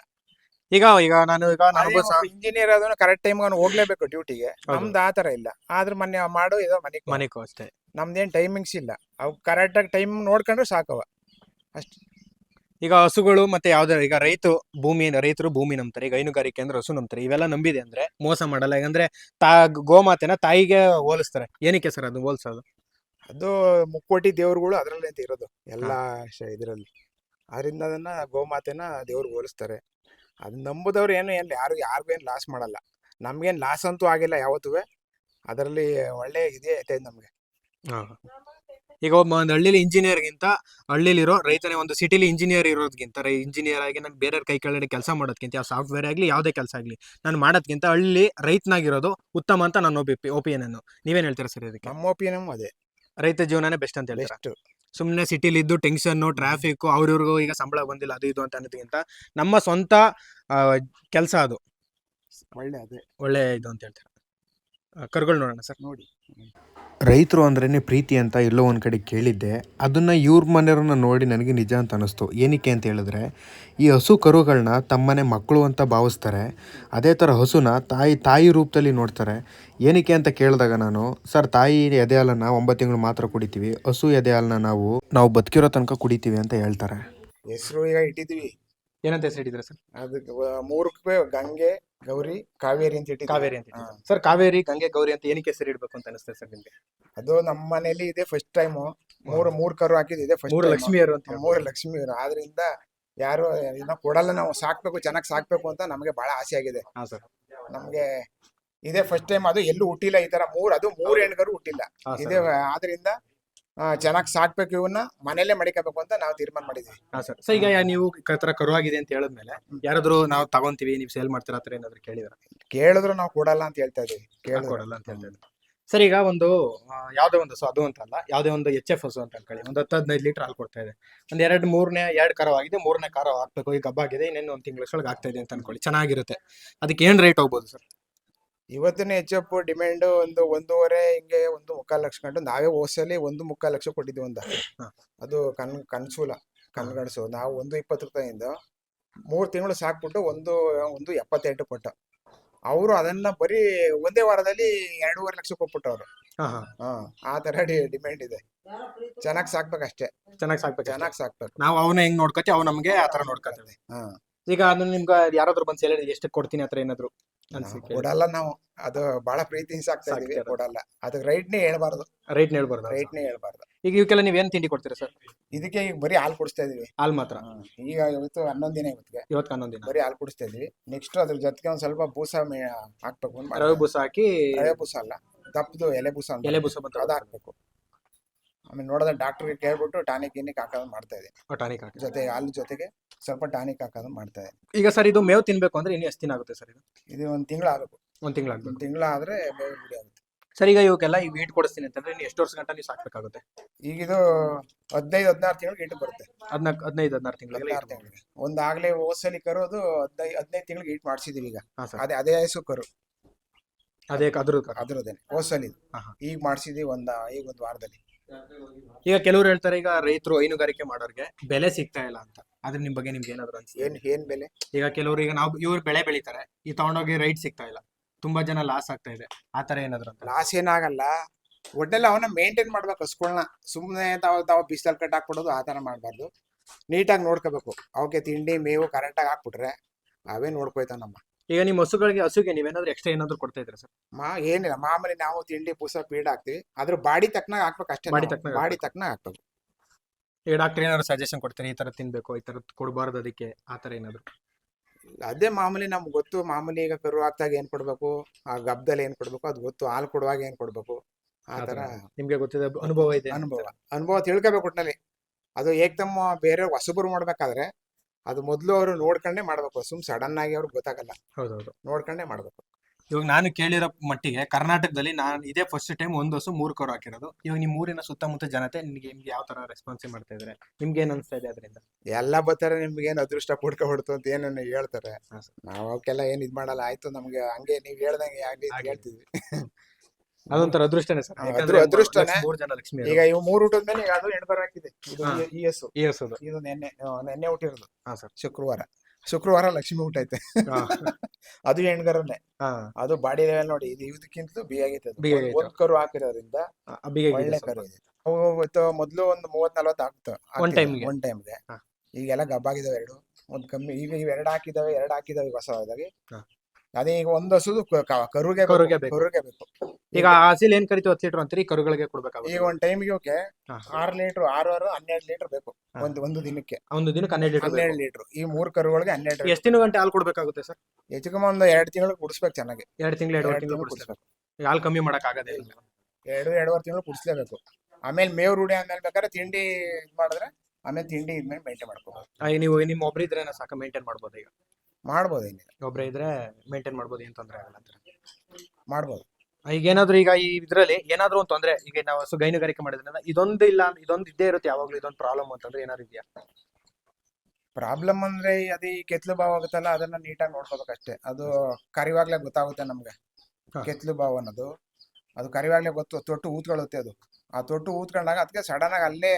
ಈಗ ಈಗ ನಾನು ಈಗ ನನಗೂ ಇಂಜಿನಿಯರ್ ಅದನ್ನ ಕರೆಕ್ಟ್ ಟೈಮ್ ಅವ್ನು ಹೋಗ್ಲೇಬೇಕು ಡ್ಯೂಟಿಗೆ. ನಮ್ದು ಆ ತರ ಇಲ್ಲ. ಆದ್ರೆ ಮನೆ ಮಾಡು ಇದು ಮನೆ ಮನೆಗೂ ಅಷ್ಟೇ. ನಮ್ದೇನ್ ಟೈಮಿಂಗ್ಸ್ ಇಲ್ಲ. ಅವ್ ಕರೆಕ್ಟಾಗಿ ಟೈಮ್ ನೋಡ್ಕೊಂಡ್ರೆ ಸಾಕವ. ಅಷ್ಟೇ. ಈಗ ಹಸುಗಳು ಮತ್ತೆ ಯಾವ್ದಾರ ಈಗ ರೈತ ಭೂಮಿ ರೈತರು ಭೂಮಿ ನಂಬ್ತಾರೆ ಈಗ ಹೈನುಗಾರಿಕೆ ಅಂದ್ರೆ ಹಸು ನಂಬ್ತಾರೆ ಇವೆಲ್ಲ ನಂಬಿದೆ ಅಂದ್ರೆ ಮೋಸ ಮಾಡಲ್ಲ. ಯಾಕಂದ್ರೆ ತಾ ಗೋಮಾತೆನ ತಾಯಿಗೆ ಹೋಲಿಸ್ತಾರೆ. ಏನಕ್ಕೆ ಸರ್ ಅದು ಹೋಲ್ಸೋದು? ಅದು ಮುಕ್ಕೋಟಿ ದೇವ್ರುಗಳು ಅದರಲ್ಲೇ ಅಂತ ಇರೋದು ಎಲ್ಲ ಇದರಲ್ಲಿ. ಅದರಿಂದ ಅದನ್ನ ಗೋಮಾತೆನ ದೇವ್ರಿಗೆ ಹೋಲಿಸ್ತಾರೆ. ಅದನ್ನ ನಂಬುದವ್ರು ಏನು ಏನು ಯಾರು ಯಾರಿಗೂ ಏನು ಲಾಸ್ ಮಾಡಲ್ಲ. ನಮ್ಗೇನು ಲಾಸ್ ಅಂತೂ ಆಗಿಲ್ಲ ಯಾವತ್ತೂ ಅದರಲ್ಲಿ ಒಳ್ಳೆ ಇದೇ ಐತೆ ನಮ್ಗೆ. ಈಗ ಒಬ್ಬ ಒಂದು ಹಳ್ಳಿಲಿ ಇಂಜಿನಿಯರ್ಗಿಂತ ಹಳ್ಳಿಲಿರೋ ರೈತನೇ ಒಂದು ಸಿಟಿಲಿ ಇಂಜಿನಿಯರ್ ಇರೋದ್ಕಿಂತ ಇಂಜಿನಿಯರ್ ಆಗಿ ನಾನು ಬೇರೆ ಕೈ ಕೆಳಗಡೆ ಕೆಲಸ ಮಾಡೋದಕ್ಕಿಂತ ಯಾವ ಸಾಫ್ಟ್ವೇರ್ ಆಗಲಿ ಯಾವುದೇ ಕೆಲಸ ಆಗಲಿ ನಾನು ಮಾಡೋದ್ಕಿಂತ ಹಳ್ಳಿ ರೈತನಾಗಿರೋದು ಉತ್ತಮ ಅಂತ ನನ್ನ ಒಪಿ ಒಪಿನಿಯನ್ ನೀವೇನು ಹೇಳ್ತೀರಾ ಸರ್ ಇದಕ್ಕೆ? ನಮ್ಮ ಒಪಿನಿಯನ್ ಅದೇ. ರೈತ ಜೀವನನೇ ಬೆಸ್ಟ್ ಅಂತ ಹೇಳಿ ಸುಮ್ಮನೆ ಸಿಟಿಲಿ ಇದ್ದು ಟೆನ್ಷನ್ ಟ್ರಾಫಿಕ್ ಅವ್ರಿವ್ರಿಗೂ ಈಗ ಸಂಬಳ ಬಂದಿಲ್ಲ ಅದು ಇದು ಅಂತ ಅನ್ನೋದಕ್ಕಿಂತ ನಮ್ಮ ಸ್ವಂತ ಕೆಲಸ ಅದು. ಒಳ್ಳೆ ಅದೇ. ಒಳ್ಳೆ ಇದು ಅಂತ ಹೇಳ್ತಾರೆ? ಕರ್ಗಳು ನೋಡೋಣ ಸರ್. ನೋಡಿ. ರೈತರು ಅಂದ್ರೇ ಪ್ರೀತಿ ಅಂತ ಎಲ್ಲೋ ಒಂದು ಕಡೆ ಕೇಳಿದ್ದೆ. ಅದನ್ನು ಇವ್ರ ಮನೆಯವ್ರನ್ನ ನೋಡಿ ನನಗೆ ನಿಜ ಅಂತ ಅನ್ನಿಸ್ತು. ಏನಕ್ಕೆ ಅಂತ ಹೇಳಿದ್ರೆ ಈ ಹಸು ಕರುಗಳನ್ನ ತಮ್ಮನೆ ಮಕ್ಕಳು ಅಂತ ಭಾವಿಸ್ತಾರೆ. ಅದೇ ಥರ ಹಸುನ ತಾಯಿ ತಾಯಿ ರೂಪದಲ್ಲಿ ನೋಡ್ತಾರೆ. ಏನಕ್ಕೆ ಅಂತ ಕೇಳಿದಾಗ ನಾನು ಸರ್ ತಾಯಿ ಎದೆ ಹಾಲನ್ನ ಒಂಬತ್ತು ತಿಂಗಳು ಮಾತ್ರ ಕುಡಿತೀವಿ. ಹಸು ಎದೆ ಹಾಲನ್ನ ನಾವು ನಾವು ಬದುಕಿರೋ ತನಕ ಕುಡಿತೀವಿ ಅಂತ ಹೇಳ್ತಾರೆ. ಹೆಸರು ಈಗ ಇಟ್ಟಿದ್ವಿ ಏನಂತ ಹೆಸರು ಇಟ್ಟಿದ್ರೆ ಸರ್? ಅದಕ್ಕೆ ಮೂರು ಗಂಗೆ ಗೌರಿ ಕಾವೇರಿ ಅಂತ ಕಾವೇರಿ ಅಂತ ಸರ್ ಕಾವೇರಿ ಗಂಗೆ ಗೌರಿ ಅಂತ ಏನಕ್ಕೆ ಹೆಸರು ಇಡಬೇಕು ಅಂತ ಅನಿಸ್ತದೆ ಸರ್ ನಿಮಗೆ? ಅದು ನಮ್ಮ ಮನೇಲಿ ಇದೆ ಫಸ್ಟ್ ಟೈಮ್ ಮೂರು ಮೂರ್ ಕರು ಹಾಕಿದ್ದು ಇದೆ ಫಸ್ಟ್ ಮೂರು ಲಕ್ಷ್ಮಿಯರು ಅಂತ. ಮೂರು ಲಕ್ಷ್ಮಿಯರು. ಆದ್ರಿಂದ ಯಾರು ಇದನ್ನ ಕೊಡಲ್ಲ ನಾವು ಸಾಕ್ಬೇಕು ಚೆನ್ನಾಗಿ ಸಾಕ್ಬೇಕು ಅಂತ ನಮಗೆ ಬಹಳ ಆಸೆ ಆಗಿದೆ. ಸರ್. ನಮ್ಗೆ ಇದೇ ಫಸ್ಟ್ ಟೈಮ್ ಅದು ಎಲ್ಲೂ ಹುಟ್ಟಿಲ್ಲ ಈ ತರ ಮೂರ್ ಅದು ಮೂರ್ ಹೆಣ್ಗರು ಹುಟ್ಟಿಲ್ಲ. ಇದೇ ಆದ್ರಿಂದ ಚೆನ್ನಾಗಿ ಸಾಕ್ಬೇಕು ಇವನ್ನ ಮನೇಲೆ ಮಡಿಕೋಬೇಕು ಅಂತ ನಾವು ತೀರ್ಮಾನ ಮಾಡಿದ್ವಿ. ಹಾ ಸರ್. ಸೊ ಈಗ ಯಾ- ನೀವು ಕ- ತರ ಕರು ಆಗಿದೆ ಅಂತ ಹೇಳಿದ್ಮೇಲೆ ಯಾರಾದ್ರೂ ನಾವು ತಗೊಂತೀವಿ ನೀವು ಸೇಲ್ ಮಾಡ್ತೀರಾ ಹತ್ರ ಏನಾದ್ರು ಕೇಳಿದ್ರ? ಕೇಳಿದ್ರು ನಾವು ಕೊಡಲ್ಲ ಅಂತ ಹೇಳ್ತಾ ಇದೀವಿ. ಕೇಳಿದ್ರು. ಕೊಡಲ್ಲ ಅಂತ ಹೇಳ್ತಾರೆ ಸರ್ ಈಗ ಒಂದು ಆ, ಯಾವ್ದೋ ಒಂದು ಹಸು ಅದು ಅಂತ ಅಲ್ಲ ಯಾವ್ದೇ ಒಂದು ಎಚ್ ಎಫ್ ಹಸು ಅಂತ ಅನ್ಕೊಳ್ಳಿ ಒಂದು ಹತ್ತು ಹದಿನೈದು ಲೀಟರ್ ಹಾಲು ಕೊಡ್ತಾ ಇದೆ. ಒಂದ್ ಎರಡು ಮೂರನೇ ಎರಡು ಕರವಾಗಿದೆ ಆಗಿದೆ ಮೂರನೇ ಕರ ಹಾಕ್ಬೇಕು ಈಗ ಹಬ್ಬಾಗಿದೆ ಇನ್ನೇನು ಒಂದು ತಿಂಗಳಷ್ಟೊಳಗೆ ಆಗ್ತಾ ಇದೆ ಅಂತ ಅನ್ಕೊಳ್ಳಿ ಚೆನ್ನಾಗಿರುತ್ತೆ. ಅದಕ್ಕೆ ಏನ್ ರೇಟ್ ಹೋಗ್ಬೋದು ಸರ್? ಇವತ್ತಿನ ಎಫ್ ಡಿಮ್ಯಾಂಡ್ ಒಂದು ಒಂದೂವರೆ ಹಿಂಗೆ ಒಂದು ಮುಕ್ಕಾಲು ಲಕ್ಷ ಕಂಡು ನಾವೇ ಓಸಲ್ಲಿ ಒಂದು ಮುಕ್ಕಾಲು ಲಕ್ಷ ಕೊಟ್ಟಿದ್ವಿ ಒಂದು. ಅದು ಕನ್ ಕನ್ಸೂಲ ಕನ್ಗಣಸು ನಾವು ಒಂದು ಇಪ್ಪತ್ತು ರೂಪಾಯಿಂದ ಮೂರು ತಿಂಗಳು ಸಾಕ್ಬಿಟ್ಟು ಒಂದು ಒಂದು ಎಪ್ಪತ್ತೆಂಟು ಕೊಟ್ಟ. ಅವರು ಅದನ್ನ ಬರೀ ಒಂದೇ ವಾರದಲ್ಲಿ ಎರಡೂವರೆ ಲಕ್ಷ ಕೊಟ್ಬಿಟ್ಟವ್ರು ಅವರು. ಹಾ ಹಾ. ಆ ತರ ಡಿಮ್ಯಾಂಡ್ ಇದೆ. ಚೆನ್ನಾಗಿ ಸಾಕ್ಬೇಕಷ್ಟೇ. ಚೆನ್ನಾಗಿ ಸಾಕ್ಬೇಕು ಚೆನ್ನಾಗಿ ಸಾಕ್ಬೇಕು. ನಾವು ಅವನ ಹೆಂಗ್ ನೋಡ್ಕೊತಿ ಅವ್ ನಮ್ಗೆ ಆತರ ತರ ನೋಡ್ಕೊತೇವೆ. ಹಾ. ಈಗ ಅದನ್ನ ನಿಮ್ಗೆ ಯಾರಾದ್ರೂ ಬಂದು ಸೇಲ್ ಎಷ್ಟು ಕೊಡ್ತೀನಿ ಆತರ ಏನಾದ್ರು? ಕೊಡಲ್ಲ ನಾವು ಅದು ಬಹಳ ಪ್ರೀತಿ ಸಾಕ್ತಾ ಇದೀವಿ. ಕೊಡಲ್ಲ. ಅದಕ್ಕೆ ರೈಟ್ನೇ ಹೇಳ್ಬಾರ್ದು. ರೈಟ್ ಹೇಳ್ಬಾರ್ದು? ರೈಟ್ನೇ ಹೇಳ್ಬಾರ್ದು. ಈಗ ಇವಕ್ಕೆಲ್ಲ ನೀವ್ ಏನ್ ತಿಂಡಿ ಕೊಡ್ತೀರಾ ಸರ್? ಇದಕ್ಕೆ ಈಗ ಬರೀ ಹಾಲು ಕುಡಿಸ್ತಾ ಇದೀವಿ. ಹಾಲ್ ಮಾತ್ರ? ಈಗ ಇವತ್ತು ಹನ್ನೊಂದು ದಿನ ಇವತ್ತಿಗೆ. ಇವತ್ತು ಹನ್ನೊಂದು ದಿನ. ಬರೀ ಹಾಲು ಕುಡಿಸ್ತಾ ಇದೀವಿ. ನೆಕ್ಸ್ಟ್ ಅದ್ರ ಜೊತೆಗೆ ಒಂದ್ ಸ್ವಲ್ಪ ಬೂಸ ಮೇ- ಹಾಕ್ಬೇಕು ಅಂತ ರವೆ ಬೂಸ ಹಾಕಿ. ರವೆ ಬೂಸ ಅಲ್ಲ ದಪ್ಪದು ಎಲೆ ಬೂಸ ಅಂತ. ಎಲೆ ಬೂಸ ಬಂತ ಅದು ಹಾಕ್ಬೇಕು. ಆಮೇಲೆ ನೋಡಿದ್ರೆ ಡಾಕ್ಟರ್ಗೆ ಕೇಳ್ಬಿಟ್ಟು ಟಾನಿಕ್ ಗಿನಿಕ್ ಹಾಕೋದು ಮಾಡ್ತಾ ಇದೀವಿ. ಟಾನಿಕ್ ಹಾಕಿ. ಜೊತೆಗೆ ಹಾಲು ಜೊತೆಗೆ ಸ್ವಲ್ಪ ಟಾನಿಕ್ ಹಾಕೋದು ಮಾಡ್ತಾ ಇದ್ದೀನಿ ಈಗ ಸರ್ ಇದು ಮೇವು ತಿನ್ಬೇಕು ಅಂದ್ರೆ ಇನ್ನು ಎಷ್ಟು ದಿನ ಆಗುತ್ತೆ ಸರ್ ಇದು? ಇದು ಒಂದು ತಿಂಗಳಾಗಬೇಕು. ಒಂದು ತಿಂಗಳಾಗ್ಬೇಕು. ಒಂದು ತಿಂಗಳಾದ್ರೆ ಬೇರೆ ಬಿಡಿ ಆಗುತ್ತೆ. ಸರ್ ಈಗ ಇವಕ್ಕೆಲ್ಲ ಈ ವೀಟ್ ಕೊಡಿಸ್ತೀನಿ ಅಂತಂದ್ರೆ ಇನ್ನು ಎಷ್ಟು ವರ್ಷ ಗಂಟ ನೀವು ಸಾಕ್ಬೇಕಾಗುತ್ತೆ? ಈಗ ಇದು ಹದಿನೈದು ಹದಿನಾರು ತಿಂಗಳು ಇಟ್ಟು ಬರುತ್ತೆ. ಹದಿನಾಲ್ಕು ಹದಿನೈದು ಹದಿನಾರು ತಿಂಗಳು ಹದಿನಾರು ತಿಂಗಳಿಗೆ. ಒಂದು ಆಗ್ಲೇ ಓಸಲಿ ಕರೋದು ಹದಿನೈದು ಹದಿನೈದು ತಿಂಗಳಿಗೆ ಈಟ್ ಮಾಡಿಸಿದೀವಿ ಈಗ. ಹಾ ಸರ್. ಅದೇ ಅದೇ ಹಸು ಕರು. ಅದೇ ಅದ್ರ ಅದ್ರದ್ದೇನೆ ಓಸಲಿ ಹಾ, ಹಾ. ಈಗ ಮಾಡಿಸಿದೀವಿ ಒಂದ ಈಗ ಒಂದು ವಾರದಲ್ಲಿ. ಈಗ ಕೆಲವರು ಹೇಳ್ತಾರೆ ಈಗ ರೈತರು ಹೈನುಗಾರಿಕೆ ಮಾಡೋರ್ಗೆ ಬೆಲೆ ಸಿಗ್ತಾ ಇಲ್ಲ ಅಂತ. ಅದ್ರ ನಿಮ್ ಬಗ್ಗೆ ನಿಮ್ಗೆ ಏನಾದ್ರು ಅನ್ಸಿ ಏನ್ ಏನ್ ಬೆಲೆ? ಈಗ ಕೆಲವರು ಈಗ ನಾವು ಇವ್ರು ಬೆಳೆ ಬೆಳಿತಾರೆ ಈ ತಗೊಂಡೋಗಿ ರೈಟ್ ಸಿಗ್ತಾ ಇಲ್ಲ. ತುಂಬಾ ಜನ ಲಾಸ್ ಆಗ್ತಾ ಇದೆ. ಆತರ ತರ ಏನಾದ್ರು ಅಂತ? ಲಾಸ್ ಏನಾಗಲ್ಲ. ಒಟ್ಟಲ್ಲಿ ಅವನ್ನ ಮೇಂಟೈನ್ ಮಾಡ್ಬೇಕು ಹಸ್ಕೊಳ್ಳ ಸುಮ್ಮನೆ ತಾವು ತಾವು ಬಿಸಿಲಲ್ಲಿ ಕಟ್ ಹಾಕ್ಬಿಡೋದು ಆತರ ಮಾಡ್ಬಾರ್ದು ಮಾಡಬಾರ್ದು. ನೀಟಾಗಿ ನೋಡ್ಕೋಬೇಕು. ಅವಕ್ಕೆ ತಿಂಡಿ ಮೇವು ಕರೆಕ್ಟಾಗಿ ಹಾಕ್ಬಿಟ್ರೆ ಅವೇ ನೋಡ್ಕೊಯ್ತಾವ ನಮ್ಮ. ಈಗ ನಿಮ್ಮ ಹಸುಗಳಿಗೆ ಹಸುಗೆ ನೀವೇನಾದ್ರೂ ಎಕ್ಸ್ಟ್ರಾ ಏನಾದ್ರು ಕೊಡ್ತಾ ಇದ್ರೆ ಸರ್? ಮಾ ಏನಿಲ್ಲ. ಮಾಮೂಲಿ ನಾವು ತಿಂಡಿ ಪೂಸ ಪೀಡ್ ಹಾಕ್ತಿವಿ. ಅದ್ರ ಬಾಡಿ ತಕ್ಕನಾಗ ಹಾಕ್ಬೇಕು ಅಷ್ಟೇ ಬಾಡಿ. ತಕ್ಕನಾಗ್ ಬಾಡಿ ತಕ್ಕನಾಗ ಹಾಕ್ಬೇಕು. ಈಗ ಡಾಕ್ಟರ್ ಏನಾದ್ರು ಸಜೆಷನ್ ಕೊಡ್ತಾರೆ? ಈ ತರ ತಿನ್ಬೇಕು ಈ ತರ ಕೊಡಬಾರ್ದು ಅದಕ್ಕೆ ಆ ತರ ಏನಾದ್ರು? ಅದೇ ಮಾಮೂಲಿ ನಮ್ಗೆ ಗೊತ್ತು. ಮಾಮೂಲಿ ಈಗ ಕರು ಹಾಕ್ದಾಗ ಏನ್ ಕೊಡ್ಬೇಕು? ಆ ಗಬ್ದಲ್ಲಿ ಏನ್ ಕೊಡ್ಬೇಕು? ಅದು ಗೊತ್ತು. ಹಾಲು ಕೊಡುವಾಗ ಏನ್ ಕೊಡ್ಬೇಕು? ಆ ತರ ನಿಮ್ಗೆ ಗೊತ್ತಿದೆ ಅನುಭವ ಇದೆ ಅನುಭವ. ಅನುಭವ ತಿಳ್ಕೊಬೇಕು ಒಟ್ಟಿನಲ್ಲಿ ಅದು ಏಕ್ದಮ್ಮ ಬೇರೆ ಹೊಸಬರು ಮಾಡ್ಬೇಕಾದ್ರೆ ಅದು ಮೊದಲು ಅವರು ನೋಡ್ಕೊಂಡೇ ಮಾಡ್ಬೇಕು ಸುಮ್ ಸಡನ್ ಆಗಿ ಅವ್ರಿಗೆ ಗೊತ್ತಾಗಲ್ಲ. ಹೌದೌದು. ನೋಡ್ಕೊಂಡೇ ಮಾಡ್ಬೇಕು. ಇವಾಗ ನಾನು ಕೇಳಿರೋ ಮಟ್ಟಿಗೆ ಕರ್ನಾಟಕದಲ್ಲಿ ನಾನು ಇದೇ ಫಸ್ಟ್ ಟೈಮ್ ಒಂದು ವರ್ಷ ಮೂರು ಕರು ಹಾಕಿರೋದು. ಇವಾಗ ನಿಮ್ಮ ಊರಿನ ಸುತ್ತಮುತ್ತ ಜನತೆ ನಿಮ್ಗೆ ನಿಮ್ಗೆ ಯಾವ ತರ ರೆಸ್ಪಾನ್ಸ್ ಮಾಡ್ತಾ ಇದ್ದಾರೆ ನಿಮ್ಗೆ ಏನ್ ಅನ್ಸ್ತಾ ಇದೆ ಅದರಿಂದ? ಎಲ್ಲ ಬರ್ತಾರೆ ನಿಮ್ಗೆ ಏನು ಅದೃಷ್ಟ ಹೊಡ್ತು ಅಂತ ಏನನ್ನ ಹೇಳ್ತಾರೆ. ಹಾ. ನಾವ್ ಅವಕ್ಕೆಲ್ಲ ಏನ್ ಇದ್ ಮಾಡಲ್ಲ ಆಯ್ತು ನಮ್ಗೆ ಹಂಗೆ ನೀವ್ ಹೇಳ್ದಂಗೆ ಆಗ್ಲಿ ಅಂತ. ಹೇಳ್ತಿದ್ವಿ. ಅದೊಂತರ ಅದೃಷ್ಟನೇ ಸರ್. ಅದ್ರ- ಅದೃಷ್ಟನೇ. ಮೂರು ಜನ ಲಕ್ಷ್ಮಿ ಈಗ ಇವು ಮೂರು ಊಟದ ಮೇಲೆ ಈಗ ಅದು ಎಣ್ಬರ್ ಹಾಕಿದೆ. ಇದು ಹಾ. ಎಸ್. ಈ ಹಸುದು ಇದು ನೆನ್ನೆ ಆ, ನೆನ್ನೆ ಹುಟ್ಟಿರೋದು. ಹಾ ಸರ್. ಶುಕ್ರವಾರ. ಶುಕ್ರವಾರ ಲಕ್ಷ್ಮಿ ಊಟ ಐತೆ ಅದು ಹೆಣ್ಗರನ್ನೇ. ಹಾ. ಅದು ಬಾಡಿ ಲೆವೆಲ್ ನೋಡಿ ಇದು ಇದಕ್ಕಿಂತಲೂ ಬಿ ಅದು. ಬಿಗ್ ಒಂದ್- ಆಗೈತೆ. ಒಂದ್ ಕರು ಹಾಕಿರೋದ್ರಿಂದ ಒಳ್ಳೆ ಕರು ಇದೆ ಅವು ಇವತ್ತು ಮೊದ್ಲು ಒಂದು ಮೂವತ್ ನಲ್ವತ್ತು ಆಗ್ತ ಒಂದ್ time ಗೆ? ಒನ್ ಟೈಮ್ಗೆ ಹಾ. ಈಗೆಲ್ಲ ಗಬ್ಬಾಗಿದಾವೆ ಎರಡು. ಒಂದ್ ಕಮ್ಮಿ ಈಗ ಇವ್ ಎರಡು ಹಾಕಿದಾವೆ ಎರಡು ಹಾಕಿದಾವೆ ಈಗ ಹೊಸದಾಗಿ ಹಾ. ಅದೇ ಈಗ ಒಂದ್ ಹಸುದು ಕರುಗೆ ಬೇಕು, ಕರುಗೆ ಬೇಕು. ಕರುಗೆ ಬೇಕು. ಈಗ ಹಸಿಲ್ ಏನ್ ಕರಿತೀವಿ ಹತ್ತು ಲೀಟರ್ ಅಂತೀರಿ ಕರುಗಳಿಗೆ ಈಗ ಕೊಡ್ಬೇಕಾಗುತ್ತೆ ಒಂದ್ ಟೈಮ್ಗೆ ಓಕೆ ಹಾ. ಆರ್ ಲೀಟರ್ ಆರು ಆರು ಹನ್ನೆರಡು ಲೀಟರ್ ಬೇಕು. ಒಂದ್ ಒಂದು ಒಂದು ದಿನಕ್ಕೆ. ಒಂದು ದಿನಕ್ಕೆ ಹನ್ನೆರಡು ಲೀಟರ್ ಹನ್ನೆರಡು ಲೀಟರ್. ಈ ಮೂರ್ ಕರುಗಳಿಗೆ ಹನ್ನೆರಡು ಎಷ್ಟು ದಿನ ಗಂಟೆ ಹಾಲು ಕೊಡ್ಬೇಕಾಗುತ್ತೆ ಸರ್? ಹೆಚ್ಚು ಕಮ್ಮಿ ಒಂದು ಎರಡು ತಿಂಗಳು ಕುಡಿಸ್ಬೇಕು ಚೆನ್ನಾಗಿ. ಎರಡು ತಿಂಗಳು ಎರಡು ಎರಡು ತಿಂಗಳು ತಿಂಗಳು ಕೊಡಿಸ್ಬೇಕು. ಕುಡಿಸ್ಬೇಕು. ಹಾಲು ಕಮ್ಮಿ ಮಾಡಕ್ ಆಗದೆ ಇಲ್ಲ. ಎರಡು ಎರಡೂವರೆ ತಿಂಗಳು ಕುಡಿಸ್ಲೇಬೇಕು. ಆಮೇಲೆ ಮೇವ್ ರೂಢಿ ಆದ್ಮೇಲೆ ಬೇಕಾದ್ರೆ ತಿಂಡಿ ಇದ್ ಮಾಡಿದ್ರೆ ಆಮೇಲೆ ತಿಂಡಿ ಇದ್ಮೇಲೆ ಮೇಂಟೈನ್ ಮಾಡ್ಕೋಬೇಕು ಆ, ನೀವು ನಿಮ್ಮ ಒಬ್ಬರಿದ್ರೆ ಇದ್ರೆ ಸಾಕ ಮೇಂಟೈನ್ ಮಾಡ್ಬೋದು ಈಗ. ಮಾಡ್ಬೋದು ಇಲ್ಲಿ ಒಬ್ರೇ ಇದ್ರೆ ಮೇಂಟೈನ್ ಮಾಡ್ಬೋದು ಏನ್ ತೊಂದ್ರೆ ಆಗಲ್ಲ ಅಂತ. ಮಾಡ್ಬೋದು. ಈಗ ಏನಾದ್ರು ಈಗ ಈ ಇದ್ರಲ್ಲಿ ಏನಾದ್ರು ಒಂದು ತೊಂದ್ರೆ ಈಗ ನಾವು ಹಸು ಗೈನುಗಾರಿಕೆ ಮಾಡಿದ್ರಿಂದ ಇದೊಂದು ಇಲ್ಲ ಇದೊಂದು ಇದ್ದೇ ಇರುತ್ತೆ ಯಾವಾಗಲೂ ಇದೊಂದು ಪ್ರಾಬ್ಲಮ್ ಅಂತಂದ್ರೆ ಏನಾದ್ರು ಇದೆಯಾ? ಪ್ರಾಬ್ಲಮ್ ಅಂದ್ರೆ ಅದೇ ಈ ಕೆತ್ಲು ಬಾವ್ ಆಗುತ್ತಲ್ಲ ಅದನ್ನ ನೀಟಾಗಿ ನೋಡ್ಕೋಬೇಕಷ್ಟೇ. ಅದು ಕರಿವಾಗ್ಲೇ ಗೊತ್ತಾಗುತ್ತೆ ನಮ್ಗೆ. ಹಾ. ಕೆತ್ಲು ಬಾವ್ ಅನ್ನೋದು. ಅದು ಕರಿವಾಗ್ಲೇ ಗೊತ್ತು ತೊಟ್ಟು ಊತ್ಕೊಳ್ಳುತ್ತೆ ಅದು. ಆ ತೊಟ್ಟು ಊತ್ಕೊಂಡಾಗ ಅದಕ್ಕೆ ಸಡನ್ ಆಗಿ ಅಲ್ಲೇ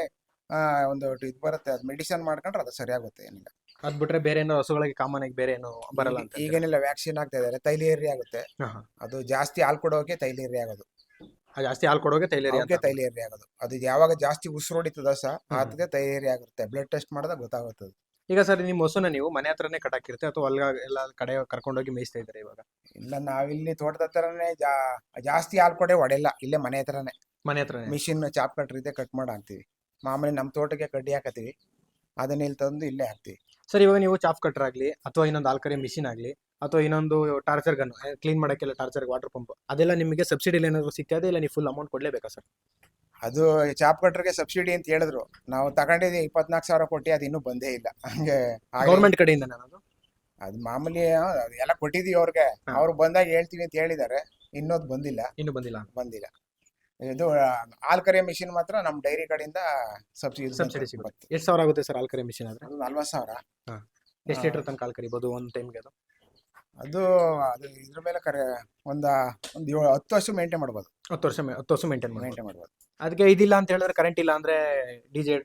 ಆ, ಒಂದು ಇದು ಬರುತ್ತೆ ಅದು ಮೆಡಿಸಿನ್ ಮಾಡ್ಕೊಂಡ್ರೆ ಅದು ಸರಿಯಾಗುತ್ತೆ ಏನಿಲ್ಲ. ಅದ್ ಬಿಟ್ರೆ ಬೇರೆ ಏನೋ ಹಸುಗಳಿಗೆ ಕಾಮನ್ ಆಗಿ ಬೇರೆ ಏನು ಬರಲ್ಲ ಅಂತ? ಈಗೇನಿಲ್ಲ ವ್ಯಾಕ್ಸಿನ್ ಆಗ್ತಾ ಇದಾರೆ ತೈಲೇರಿ ಆಗುತ್ತೆ. ಅದು ಜಾಸ್ತಿ ಹಾಲು ಕೊಡೋಕೆ ತೈಲೇರಿ ಆಗೋದು. ಆ, ಜಾಸ್ತಿ ಹಾಲು ಕೊಡೋಗೆ ತೈಲೇರಿ ಅವಕ್ಕೆ ತೈಲೇರಿ ಆಗೋದು. ಅದು ಯಾವಾಗ ಜಾಸ್ತಿ ಉಸಿರೋಡಿತದ ಸಹ ಅದಕ್ಕೆ ತೈಲೇರಿ ಆಗುತ್ತೆ. ಬ್ಲಡ್ ಟೆಸ್ಟ್ ಮಾಡಿದಾಗ ಗೊತ್ತಾಗುತ್ತದೆ. ಈಗ ಸರ್ ನಿಮ್ಮ ಹಸುನ ನೀವು ಮನೆ ಹತ್ರನೇ ಕಟ್ಟಾಕಿರ್ತೀವಿ ಅಥವಾ ಅಲ್ಗ ಎಲ್ಲ ಕಡೆ ಕರ್ಕೊಂಡೋಗಿ ಮೇಯಿಸ್ತಾ ಇದ್ದಾರೆ ಇವಾಗ? ಇಲ್ಲ ನಾವಿಲ್ಲಿ ತೋಟದ ಹತ್ರನೇ ಜಾ ಜಾಸ್ತಿ ಹಾಲು ಕೊಡೆ ಹೊಡೆಯಲ್ಲ ಇಲ್ಲೇ ಮನೆ ಹತ್ರನೇ. ಮನೆ ಹತ್ರನೇ. ಮಿಷಿನ್ ಚಾಪ್ ಕಟ್ರ್ ಇದೆ ಕಟ್ ಮಾಡಿ ಹಾಕ್ತಿವಿ ಮಾಮೂಲಿ ನಮ್ಮ ತೋಟಕ್ಕೆ ಕಡ್ಡಿ ಹಾಕತ್ತೀವಿ. ಅದನ್ನ ಇಲ್ಲಿ ತಂದು ಇಲ್ಲೇ ಹಾಕ್ತಿವಿ. ಸರ್ ಇವಾಗ ನೀವು ಚಾಪ್ ಕಟ್ಟರ್ ಆಗಲಿ ಅಥವಾ ಇನ್ನೊಂದು ಆಲ್ಕರಿ ಮಿಷಿನ್ ಆಗಲಿ ಅಥವಾ ಇನ್ನೊಂದು ಟಾರ್ಚರ್ ಗನ್ ಕ್ಲೀನ್ ಮಾಡೋಕ್ಕೆಲ್ಲ ಟಾರ್ಚರ್ ವಾಟರ್ ಪಂಪ್ ಅದೆಲ್ಲ ನಿಮಗೆ ಸಬ್ಸಿಡಿ ಏನಾದರೂ ಸಿಗ್ತದೆ ಇಲ್ಲ ನೀವು ಫುಲ್ ಅಮೌಂಟ್ ಕೊಡಲೇಬೇಕಾ ಸರ್? ಅದು ಚಾಪ್ ಕಟ್ಟರ್ಗೆ ಸಬ್ಸಿಡಿ ಅಂತ ಹೇಳಿದ್ರು. ನಾವು ತಗೊಂಡಿದ್ದೀವಿ ಇಪ್ಪತ್ನಾಲ್ಕು ಸಾವಿರ ಕೊಟ್ಟು ಅದು ಇನ್ನೂ ಬಂದೇ ಇಲ್ಲ. ಹಂಗೆ ಗೌರ್ಮೆಂಟ್ ಕಡೆಯಿಂದ ನಾನು ಅದು? ಮಾಮೂಲಿ ಎಲ್ಲ ಕೊಟ್ಟಿದೀವಿ ಅವ್ರಿಗೆ. ಅವ್ರು ಬಂದಾಗ ಹೇಳ್ತೀವಿ ಅಂತ ಹೇಳಿದ್ದಾರೆ. ಇನ್ನೊಂದು ಬಂದಿಲ್ಲ. ಇನ್ನೂ ಬಂದಿಲ್ಲ? ಬಂದಿಲ್ಲ. ಇದು ಹಾಲ್ ಕರಿಯೋ ಮಿಷಿನ್ ಮಾತ್ರ ನಮ್ಮ ಡೈರಿ ಕಡೆಯಿಂದ ಸಬ್ಸಿಡಿ ಸಬ್ಸಿಡಿ ಸಿಗುತ್ತೆ. ಎಷ್ಟು ಸಾವಿರ ಆಗುತ್ತೆ ಸರ್ ಆಲ್ಕರೆ ಮಿಷಿನ್ ಆದ್ರೆ? ಅದು ನಲ್ವತ್ತು ಸಾವಿರ. ಎಷ್ಟು ಲೀಟರ್ ತನಕ ಹಾಲು ಕರಿಬೋದು ಒಂದು ಟೈಮ್ಗೆ ಅದು? ಅದು ಅದು ಇದ್ರ ಮೇಲೆ ಕರೆ ಒಂದ್ ಒಂದು ಏಳು ಹತ್ತು ವರ್ಷ ಮೇಂಟೈನ್ ಮಾಡ್ಬೋದು. ಹತ್ತು ವರ್ಷ ಮೇ- ಹತ್ತು ವರ್ಷ ಮೇಂಟೈನ್ ಮಾಡಿ ಮೇಂಟೈನ್ ಮಾಡ್ಬೋದು. ಅದಕ್ಕೆ ಇದಿಲ್ಲ ಅಂತ ಹೇಳಿದ್ರೆ ಕರೆಂಟ್ ಇಲ್ಲ ಅಂದ್ರೆ ಡಿಜೆ